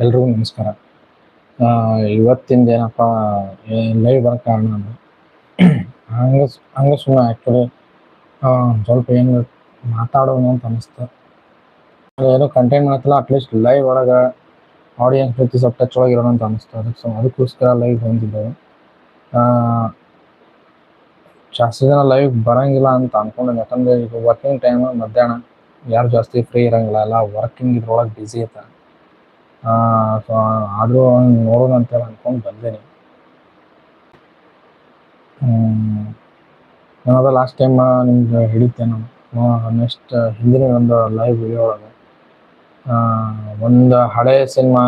ಎಲ್ರಿಗೂ ನಮಸ್ಕಾರ. ಆ, ಇವತ್ತಿಂದ ಏನಪ್ಪ ಲೈವ್ ಬರೋ ಕಾರಣ ಹಂಗೆ ಹಂಗೆ ಸುಮ್ಮನೆ ಆ್ಯಕ್ಚುಲಿ ಸ್ವಲ್ಪ ಏನು ಮಾತಾಡೋಣ ಅಂತ ಅನಿಸ್ತು. ಏನೋ ಕಂಟೆಂಟ್ ಮಾಡ್ತಿಲ್ಲ ಅಟ್ಲೀಸ್ಟ್ ಲೈವ್ ಒಳಗೆ ಆಡಿಯನ್ಸ್ ಜೊತೆ ಸ್ವಲ್ಪ ಟಚ್ ಇರೋಣ ಅಂತ ಅನಿಸ್ತು. ಅದಕ್ಕೆ ಸೊ ಅದಕ್ಕೋಸ್ಕರ ಲೈವ್ ಬಂದಿದ್ದೇವೆ ಜಾಸ್ತಿ ಜನ ಲೈವ್ ಬರಂಗಿಲ್ಲ ಅಂತ ಅನ್ಕೊಂಡೆ ಯಾಕಂದ್ರೆ ಈಗ ವರ್ಕಿಂಗ್ ಟೈಮ್ ಮಧ್ಯಾಹ್ನ ಯಾರು ಜಾಸ್ತಿ ಫ್ರೀ ಇರಂಗಿಲ್ಲ ಎಲ್ಲ ವರ್ಕಿಂಗ್ ಇದ್ರೊಳಗೆ ಬ್ಯುಸಿ ಇರ್ತಾರೆ. ಸೊ ಆದರೂ ನೋಡೋಣ ಅಂತೇಳಿ ಅನ್ಕೊಂಡು ಬಂದೇನಿ. ನಾನದ ಲಾಸ್ಟ್ ಟೈಮ್ ನಿಮ್ಗೆ ಹಿಡಿತೆ ನಾನು. ನೆಕ್ಸ್ಟ್ ಹಿಂದಿನ ಒಂದು ಲೈವ್ ವಿಡಿಯೋ ಒಳಗೆ. ಒಂದು ಹಳೆ ಸಿನಿಮಾ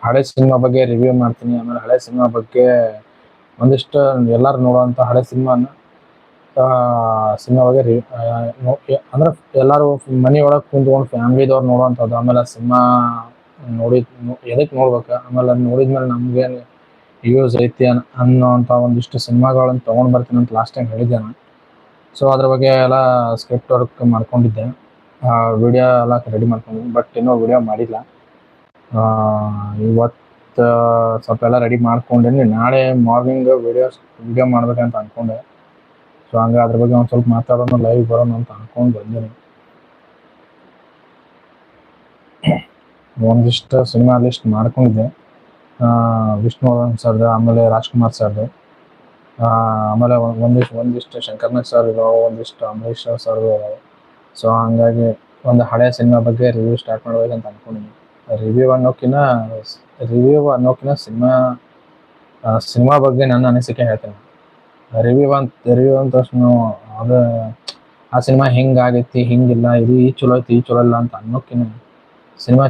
ಹಳೆ ಸಿನಿಮಾ ಬಗ್ಗೆ ರಿವ್ಯೂ ಮಾಡ್ತೀನಿ. ಆಮೇಲೆ ಹಳೆ ಸಿನಿಮಾ ಬಗ್ಗೆ ಒಂದಿಷ್ಟು ಎಲ್ಲರೂ ನೋಡುವಂಥ ಹಳೆ ಸಿನಿಮಾನ ಸಿನಿಮಾ ಬಗ್ಗೆ ರಿ ಅಂದ್ರೆ ಎಲ್ಲರೂ ಮನೆ ಒಳಗೆ ಕುಂತ್ಕೊಂಡು ಫ್ಯಾಮ್ಲಿದವ್ರು ನೋಡುವಂಥದ್ದು. ಆಮೇಲೆ ಸಿನಿಮಾ ನೋಡಿ ಎದಕ್ಕೆ ನೋಡ್ಬೇಕು? ಆಮೇಲೆ ಅದ್ ನೋಡಿದ್ಮೇಲೆ ನಮ್ಗೆ ಯೂಸ್ ಐತಿ ಅನ್ನೋ ಅಂತ ಒಂದಿಷ್ಟು ಸಿನಿಮಾಗಳನ್ನ ತೊಗೊಂಡು ಬರ್ತೀನಿ ಅಂತ ಲಾಸ್ಟ್ ಟೈಮ್ ಹೇಳಿದ್ದೆ ನಾನು ಸೊ ಅದ್ರ ಬಗ್ಗೆ ಎಲ್ಲ ಸ್ಕ್ರಿಪ್ಟ್ ವರ್ಕ್ ಮಾಡ್ಕೊಂಡಿದ್ದೆ. ವಿಡಿಯೋ ಎಲ್ಲ ರೆಡಿ ಮಾಡ್ಕೊಂಡಿದ್ದೆ ಬಟ್ ಇನ್ನೂ ವಿಡಿಯೋ ಮಾಡಿಲ್ಲ. ಇವತ್ತು ಸ್ವಲ್ಪ ಎಲ್ಲ ರೆಡಿ ಮಾಡ್ಕೊಂಡೇನಿ. ನಾಳೆ ಮಾರ್ನಿಂಗ್ ವಿಡಿಯೋ ವಿಡಿಯೋ ಮಾಡ್ಬೇಕಂತ ಅನ್ಕೊಂಡೆ. ಸೊ ಹಂಗೆ ಅದ್ರ ಬಗ್ಗೆ ಒಂದು ಸ್ವಲ್ಪ ಮಾತಾಡೋಣ ಲೈವ್ ಬರೋಣ ಅಂತ ಅಂದ್ಕೊಂಡು ಬಂದೀನಿ. ಒಂದಿಷ್ಟು ಸಿನಿಮಾ ಲಿಸ್ಟ್ ಮಾಡ್ಕೊಂಡಿದ್ದೆ. ವಿಷ್ಣುವರ್ಧನ್ ಸರ್ದು, ಆಮೇಲೆ ರಾಜ್ಕುಮಾರ್ ಸರ್ದು. ಆಮೇಲೆ ಒಂದ್- ಒಂದಿಷ್ಟು ಒಂದಿಷ್ಟು ಶಂಕರ್ನಾಗ್ ಸರ್ ಇದಾವೆ, ಒಂದಿಷ್ಟು ಅಂಬರೀಶ್ ಸರ್ ಇದಾವೆ. ಸೊ ಹಂಗಾಗಿ ಒಂದು ಹಳೆಯ ಸಿನಿಮಾ ಬಗ್ಗೆ ರಿವ್ಯೂ ಸ್ಟಾರ್ಟ್ ಮಾಡ್ಬೇಕಂತ ಅನ್ಕೊಂಡಿದ್ದೀನಿ ರಿವ್ಯೂ ಅನ್ನೋಕಿನ್ನ ರಿವ್ಯೂ ಅನ್ನೋಕಿನ್ನ ಸಿನಿಮಾ ಸಿನಿಮಾ ಬಗ್ಗೆ ನನ್ನ ಅನಿಸಿಕೆ ಹೇಳ್ತೇನೆ. ರಿವ್ಯೂ ಅಂತ ರಿವ್ಯೂ ಅಂತ ತಕ್ಷಣ ಅದು, ಆ ಸಿನಿಮಾ ಹೆಂಗಾಗೈತಿ ಹಿಂಗಿಲ್ಲ, ಇದು ಈ ಚಲೋ ಐತಿ, ಈ ಚಲೋ ಇಲ್ಲ ಅಂತ ಅನ್ನೋಕಿನ್ನ ಸಿನಿಮಾ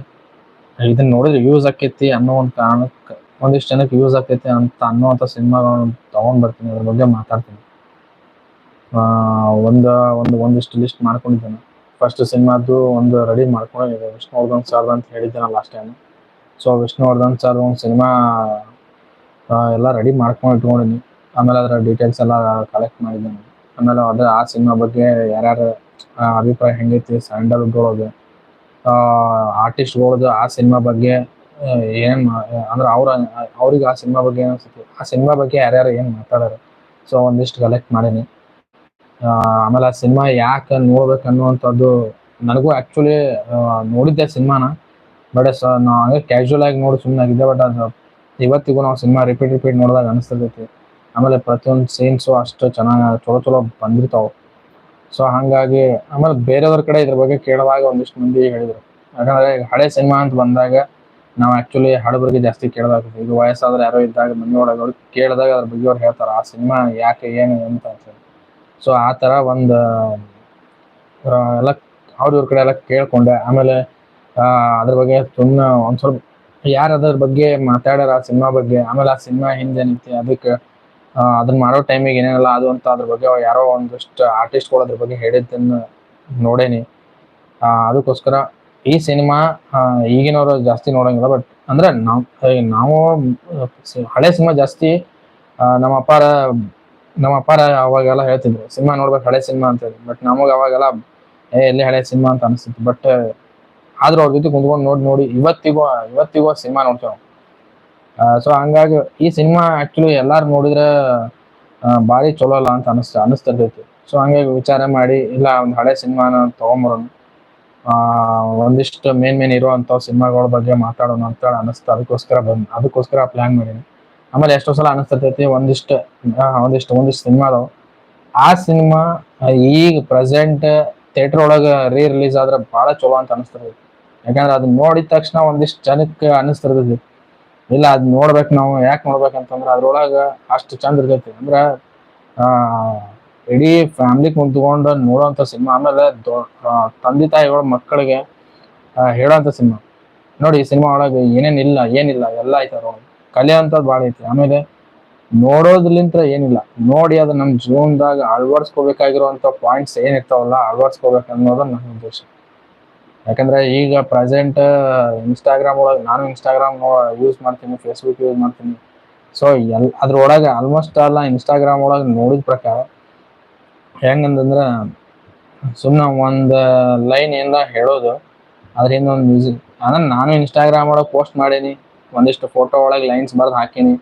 ಇದನ್ನ ನೋಡಿದ್ರೆ ಯೂಸ್ ಆಕೈತಿ ಅನ್ನೋ ಒಂದು ಕಾರಣಕ್ಕೆ ಒಂದಿಷ್ಟು ಜನಕ್ಕೆ ಯೂಸ್ ಆಕೈತಿ ಅಂತ ಅನ್ನುವಂಥ ಸಿನಿಮಾಗಳನ್ನ ತಗೊಂಡ್ ಬರ್ತೀನಿ, ಅದ್ರ ಬಗ್ಗೆ ಮಾತಾಡ್ತೀನಿ. ಒಂದ ಒಂದು ಒಂದು, ಒಂದಿಷ್ಟು ಲಿಸ್ಟ್ ಮಾಡ್ಕೊಂಡಿದ್ದೇನೆ. ಫಸ್ಟ್ ಸಿನಿಮಾದ್ದು ಒಂದು ರೆಡಿ ಮಾಡ್ಕೊಂಡಿದ್ದೆ ವಿಷ್ಣುವರ್ಧನ್ ಸರ್ ಅಂತ ಹೇಳಿದ್ದೆ last time so Vishnuvardhan sir ಒಂದು ಸಿನಿಮಾ ಎಲ್ಲ ರೆಡಿ ಮಾಡ್ಕೊಂಡು ಇಟ್ಕೊಂಡಿದ್ದೀನಿ. ಆಮೇಲೆ ಅದರ ಡೀಟೇಲ್ಸ್ ಎಲ್ಲ ಕಲೆಕ್ಟ್ ಮಾಡಿದ್ದೇನೆ. ಆಮೇಲೆ ಅದ್ರ ಆ ಸಿನಿಮಾ ಬಗ್ಗೆ ಯಾರ್ಯಾರ ಅಭಿಪ್ರಾಯ ಹೆಂಗೈತಿ ಸ್ಯಾಂಡಲ್ವುಡ್ ಒಳಗೆ ಆರ್ಟಿಸ್ಟ್ಗಳದ್ದು ಆ ಸಿನಿಮಾ ಬಗ್ಗೆ ಏನ್ ಅಂದ್ರೆ ಅವ್ರ, ಅವ್ರಿಗೆ ಆ ಸಿನಿಮಾ ಬಗ್ಗೆ ಏನು ಆ ಸಿನಿಮಾ ಬಗ್ಗೆ ಯಾರ್ಯಾರು ಏನ್ ಮಾತಾಡಾರ? ಸೊ ಒಂದಿಷ್ಟು ಕಲೆಕ್ಟ್ ಮಾಡೀನಿ. ಆಮೇಲೆ ಆ ಸಿನಿಮಾ ಯಾಕೆ ನೋಡ್ಬೇಕು ಅನ್ನುವಂಥದ್ದು ನನಗೂ ಆ್ಯಕ್ಚುಲಿ ನೋಡಿದ್ದೆ ಸಿನಿಮಾನ ಬಟ್ ಸ ನಾ ಹಂಗೆ ಕ್ಯಾಶುವಲ್ ಆಗಿ ನೋಡಿ ಸುಮ್ಮನೆ ಆಗಿದ್ದೆ. ಬಟ್ ಅದು ಇವತ್ತಿಗೂ ನಾವು ಸಿನಿಮಾ ರಿಪೀಟ್ ರಿಪೀಟ್ ನೋಡಿದಾಗ ಅನಿಸ್ತೈತಿ ಆಮೇಲೆ ಪ್ರತಿಯೊಂದು ಸೀನ್ಸು ಅಷ್ಟು ಚೆನ್ನಾಗಿ, ಚಲೋ ಚಲೋ ಬಂದಿರ್ತಾವೆ. ಸೊ ಹಾಗಾಗಿ ಆಮೇಲೆ ಬೇರೆಯವ್ರ ಕಡೆ ಇದ್ರ ಬಗ್ಗೆ ಕೇಳುವಾಗ ಒಂದಿಷ್ಟು ಮಂದಿ ಹೇಳಿದ್ರು. ಯಾಕಂದ್ರೆ ಹಳೆ ಸಿನಿಮಾ ಅಂತ ಬಂದಾಗ ನಾವು ಆಕ್ಚುಲಿ ಹಡಬರಿಗೆ ಜಾಸ್ತಿ ಕೇಳಿದಾಗ ಈಗ ವಯಸ್ಸಾದ್ರೆ ಯಾರೋ ಇದ್ದಾಗ ಮನೆ ಒಳಗೆ ಅವ್ರು ಕೇಳಿದಾಗ ಅದ್ರ ಬಗ್ಗೆ ಅವ್ರು ಹೇಳ್ತಾರೆ, ಆ ಸಿನಿಮಾ ಯಾಕೆ, ಏನು ಅಂತ ಅಂತೇಳಿ. ಸೊ ಆ ಥರ ಒಂದು ಎಲ್ಲ ಅವ್ರ ಇವ್ರ ಕಡೆ ಎಲ್ಲ ಕೇಳ್ಕೊಂಡೆ. ಆಮೇಲೆ ಅದ್ರ ಬಗ್ಗೆ ತುಂಬ ಒಂದು ಸ್ವಲ್ಪ ಯಾರು ಅದ್ರ ಬಗ್ಗೆ ಮಾತಾಡ್ಯಾರ ಆ ಸಿನಿಮಾ ಬಗ್ಗೆ, ಆಮೇಲೆ ಆ ಸಿನಿಮಾ ಹಿಂದೆ ನಿಂತಿ ಅದಕ್ಕೆ ಅದನ್ನ ಮಾಡೋ ಟೈಮಿಗೆ ಏನೇನಲ್ಲ, ಅದು ಅಂತ ಅದ್ರ ಬಗ್ಗೆ ಯಾರೋ ಒಂದಷ್ಟು ಆರ್ಟಿಸ್ಟ್ಗಳು ಅದ್ರ ಬಗ್ಗೆ ಹೇಳಿದ್ದನ್ನ ನೋಡೇನಿ. ಅದಕ್ಕೋಸ್ಕರ ಈ ಸಿನಿಮಾ ಈಗಿನವರು ಜಾಸ್ತಿ ನೋಡಂಗಿಲ್ಲ ಬಟ್ ಅಂದ್ರೆ ನಾವು ನಾವು ಹಳೆ ಸಿನಿಮಾ ಜಾಸ್ತಿ ನಮ್ಮ ಅಪ್ಪಾರ ನಮ್ಮ ಅಪ್ಪಾರ ಅವಾಗೆಲ್ಲ ಹೇಳ್ತಿದ್ರು, ಸಿನಿಮಾ ನೋಡ್ಬೇಕು, ಹಳೆ ಸಿನಿಮಾ ಅಂತ ಹೇಳಿ. ಬಟ್ ನಮಗೆ ಅವಾಗೆಲ್ಲ, ಏ, ಎಲ್ಲಿ ಹಳೆ ಸಿನಿಮಾ ಅಂತ ಅನಿಸ್ತಿತ್ತು. ಬಟ್ ಆದ್ರೂ ಅವ್ರ ಜೊತೆ ಕುಂತ್ಕೊಂಡು ನೋಡಿ ನೋಡಿ, ಇವತ್ತಿಗೂ ಇವತ್ತಿಗೂ ಸಿನಿಮಾ ನೋಡ್ತೇವೆ ಸೊ ಹಂಗಾಗಿ ಈ ಸಿನಿಮಾ ಆಕ್ಚುಲಿ ಎಲ್ಲಾರು ನೋಡಿದ್ರೆ ಭಾರಿ ಚಲೋ ಅಲ್ಲ ಅಂತ ಅನಿಸ್ತ, ಅನಿಸ್ತಿರ್ತೈತಿ. ಸೊ ಹಂಗಾಗಿ ವಿಚಾರ ಮಾಡಿ, ಇಲ್ಲ ಒಂದು ಹಳೆ ಸಿನಿಮಾನ ತಗೊಂಬರೋಣ. ಒಂದಿಷ್ಟು ಮೇನ್ ಮೇನ್ ಇರುವಂತ ಸಿನಿಮಾಗಳ ಬಗ್ಗೆ ಮಾತಾಡೋಣ ಅಂತೇಳಿ ಅನಿಸ್ತ. ಅದಕ್ಕೋಸ್ಕರ ಬಂದ್, ಅದಕ್ಕೋಸ್ಕರ ಪ್ಲಾನ್ ಮಾಡೀನಿ. ಆಮೇಲೆ ಎಷ್ಟೋ ಸಲ ಅನಿಸ್ತಿರ್ತೈತಿ, ಒಂದಿಷ್ಟು ಒಂದಿಷ್ಟು ಒಂದಿಷ್ಟು ಸಿನಿಮಾ ಅದಾವ ಆ ಸಿನಿಮಾ ಈಗ ಪ್ರೆಸೆಂಟ್ ಥಿಯೇಟರ್ ಒಳಗೆ ರೀ ರಿಲೀಸ್ ಆದ್ರೆ ಬಹಳ ಚಲೋ ಅಂತ ಅನಿಸ್ತಿರ್ತೈತಿ. ಯಾಕಂದ್ರೆ ಅದನ್ನ ನೋಡಿದ ತಕ್ಷಣ ಒಂದಿಷ್ಟು ಜನಕ್ಕೆ ಅನಿಸ್ತಿರ್ತೈತಿ. ಇಲ್ಲ, ಅದ್ ನೋಡ್ಬೇಕು ನಾವು. ಯಾಕೆ ನೋಡ್ಬೇಕಂತಂದ್ರೆ ಅದ್ರೊಳಗ ಅಷ್ಟು ಚಂದ ಇರ್ತೈತಿ. ಅಂದ್ರ, ಆ, ಇಡೀ ಫ್ಯಾಮಿಲಿ ಕುಂತ್ಕೊಂಡು ನೋಡುವಂತ ಸಿನಿಮಾ. ಆಮೇಲೆ ತಂದೆ ತಾಯಿಗಳ ಮಕ್ಕಳಿಗೆ ಹೇಳೋಂತ ಸಿನಿಮಾ. ನೋಡಿ, ಈ ಸಿನಿಮಾ ಒಳಗೆ ಏನೇನ್ ಏನಿಲ್ಲ, ಎಲ್ಲ ಐತೆ ಕಲೆ ಕಲಿಯೋಂಥದ್ದು ಭಾಳ ಐತಿ. ಆಮೇಲೆ ನೋಡೋದ್ಲಿಂತ ಏನಿಲ್ಲ. ನೋಡಿ, ಅದು ನಮ್ಮ ಜೀವನದಾಗ ಅಳವಡಿಸ್ಕೋಬೇಕಾಗಿರುವಂಥ ಪಾಯಿಂಟ್ಸ್ ಏನಿರ್ತಾವಲ್ಲ ಅಳವಡಿಸ್ಕೋಬೇಕು ಅನ್ನೋದು ನನ್ನ ಉದ್ದೇಶ. ಯಾಕಂದ್ರೆ ಈಗ ಪ್ರೆಸೆಂಟ್ ಇನ್ಸ್ಟಾಗ್ರಾಮ್ ಒಳಗೆ, ನಾನು ಇನ್ಸ್ಟಾಗ್ರಾಮ್ ಯೂಸ್ ಮಾಡ್ತೀನಿ ಫೇಸ್ಬುಕ್ ಯೂಸ್ ಮಾಡ್ತೀನಿ. ಸೊ ಎಲ್, ಅದ್ರೊಳಗೆ ಆಲ್ಮೋಸ್ಟ್ ಅಲ್ಲ ಇನ್ಸ್ಟಾಗ್ರಾಮ್ ಒಳಗೆ ನೋಡಿದ ಪ್ರಕಾರ, ಹೆಂಗಂತಂದ್ರೆ ಸುಮ್ಮನೆ ಒಂದು ಲೈನ್ ಏನಾರ ಹೇಳೋದು, ಅದರಿಂದ ಒಂದು ಮ್ಯೂಸಿಕ್ ಅಂದ್ರೆ ನಾನು ಇನ್ಸ್ಟಾಗ್ರಾಮ್ ಒಳಗೆ ಪೋಸ್ಟ್ ಮಾಡೀನಿ, ಒಂದಿಷ್ಟು ಫೋಟೋ ಒಳಗೆ ಲೈನ್ಸ್ ಬರೆದು ಹಾಕೀನಿ.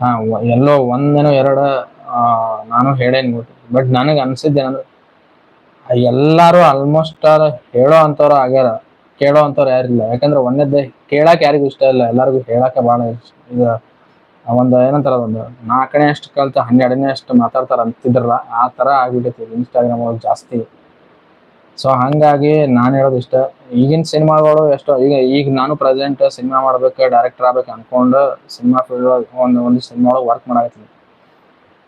ಹಾಂ ಎಲ್ಲೋ ಒಂದೇನೋ ಎರಡು ನಾನು ಹೇಳೇನಿ ಬಟ್ ನನಗೆ ಅನ್ಸಿದ್ದೇನಂದ್ರೆ ಎಲ್ಲಾರು ಆಲ್ಮೋಸ್ಟ್ ಹೇಳೋ ಅಂತವ್ರು ಆಗ್ಯಾರ. ಕೇಳೋ ಅಂತವ್ರು ಯಾರಿಲ್ಲ ಯಾಕಂದ್ರೆ ಒಂದೇದ್ದ ಕೇಳಕ್ ಯಾರಿಗೂ ಇಷ್ಟ ಇಲ್ಲ. ಎಲ್ಲರಿಗೂ ಹೇಳಕ್ಕೆ ಭಾಳ ಈಗ ಒಂದು ಏನಂತಾರ ಒಂದು ನಾಲ್ಕನೇ ಅಷ್ಟು ಕಲ್ತ ಹನ್ನೆರಡನೇ ಅಷ್ಟು ಮಾತಾಡ್ತಾರ ಅಂತಿದ್ರಲ್ಲ, ಆ ತರ ಆಗ್ಬಿಟ್ಟೈತಿ ಇನ್ಸ್ಟಾಗ್ರಾಮ್ ಒಳಗೆ ಜಾಸ್ತಿ. ಸೊ ಹಂಗಾಗಿ ನಾನು ಹೇಳೋದು ಇಷ್ಟ. ಈಗಿನ ಸಿನಿಮಾಗಳು ಎಷ್ಟೋ, ಈಗ ಈಗ ನಾನು ಪ್ರೆಸೆಂಟ್ ಸಿನಿಮಾ ಮಾಡ್ಬೇಕು ಡೈರೆಕ್ಟರ್ ಆಗ್ಬೇಕು ಅನ್ಕೊಂಡು ಸಿನಿಮಾ ಫೀಲ್ಡ್ ಒಂದು ಒಂದು ಸಿನಿಮಾ ಒಳಗೆ ವರ್ಕ್ ಮಾಡಾಕತ್ತೀನಿ.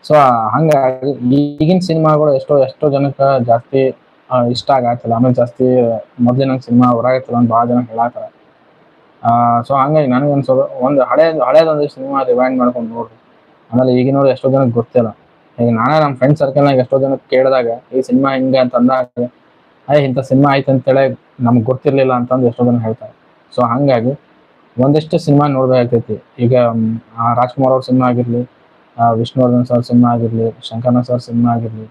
ಸೊ ಹಂಗಾಗಿ ಈಗಿನ ಸಿನಿಮಾಗಳು ಎಷ್ಟೋ ಎಷ್ಟೋ ಜನಕ್ಕೆ ಜಾಸ್ತಿ ಇಷ್ಟ ಆಗತ್ತಿಲ್ಲ ಆಮೇಲೆ ಜಾಸ್ತಿ ಮೊದ್ಲಿನ ಸಿನಿಮಾ ಹೊರಾಗತ್ತಿಲ್ಲ ಅಂತ ಭಾಳ ಜನ ಹೇಳಾತಾರ ಸೊ ಹಂಗಾಗಿ ನನಗೆ ಅನ್ಸೋದು, ಒಂದು ಹಳೆ ಹಳೇದೊಂದು ಸಿನಿಮಾ ರಿವೈಂಡ್ ಮಾಡ್ಕೊಂಡು ನೋಡ್ರಿ. ಆಮೇಲೆ ಈಗಿನವ್ರು ಎಷ್ಟೋ ಜನಕ್ಕೆ ಗೊತ್ತಿಲ್ಲ. ಈಗ ನಾನೇ ನಮ್ಮ ಫ್ರೆಂಡ್ ಸರ್ಕಲ್ನಾಗ ಎಷ್ಟೋ ಜನಕ್ಕೆ ಕೇಳಿದಾಗ, ಈ ಸಿನಿಮಾ ಹಿಂಗೆ ಅಂತ ಅಂದಾಗ ಅಯ್ಯ ಇಂಥ ಸಿನಿಮಾ ಆಯ್ತು ಅಂತೇಳಿ ನಮ್ಗೆ ಗೊತ್ತಿರಲಿಲ್ಲ ಅಂತಂದು ಎಷ್ಟೋ ಜನ ಹೇಳ್ತಾರೆ. ಸೊ ಹಂಗಾಗಿ ಒಂದಿಷ್ಟು ಸಿನಿಮಾ ನೋಡ್ಬೇಕಾಗ್ತೈತಿ. ಈಗ ರಾಜ್ಕುಮಾರ್ ಅವ್ರ ಸಿನಿಮಾ ಆಗಿರ್ಲಿ ವಿಷ್ಣುವರ್ಧನ್ ಸರ್ ಸಿನಿಮಾ ಆಗಿರಲಿ ಶಂಕರ್ನ ಸರ್ ಸಿನಿಮಾ ಆಗಿರಲಿ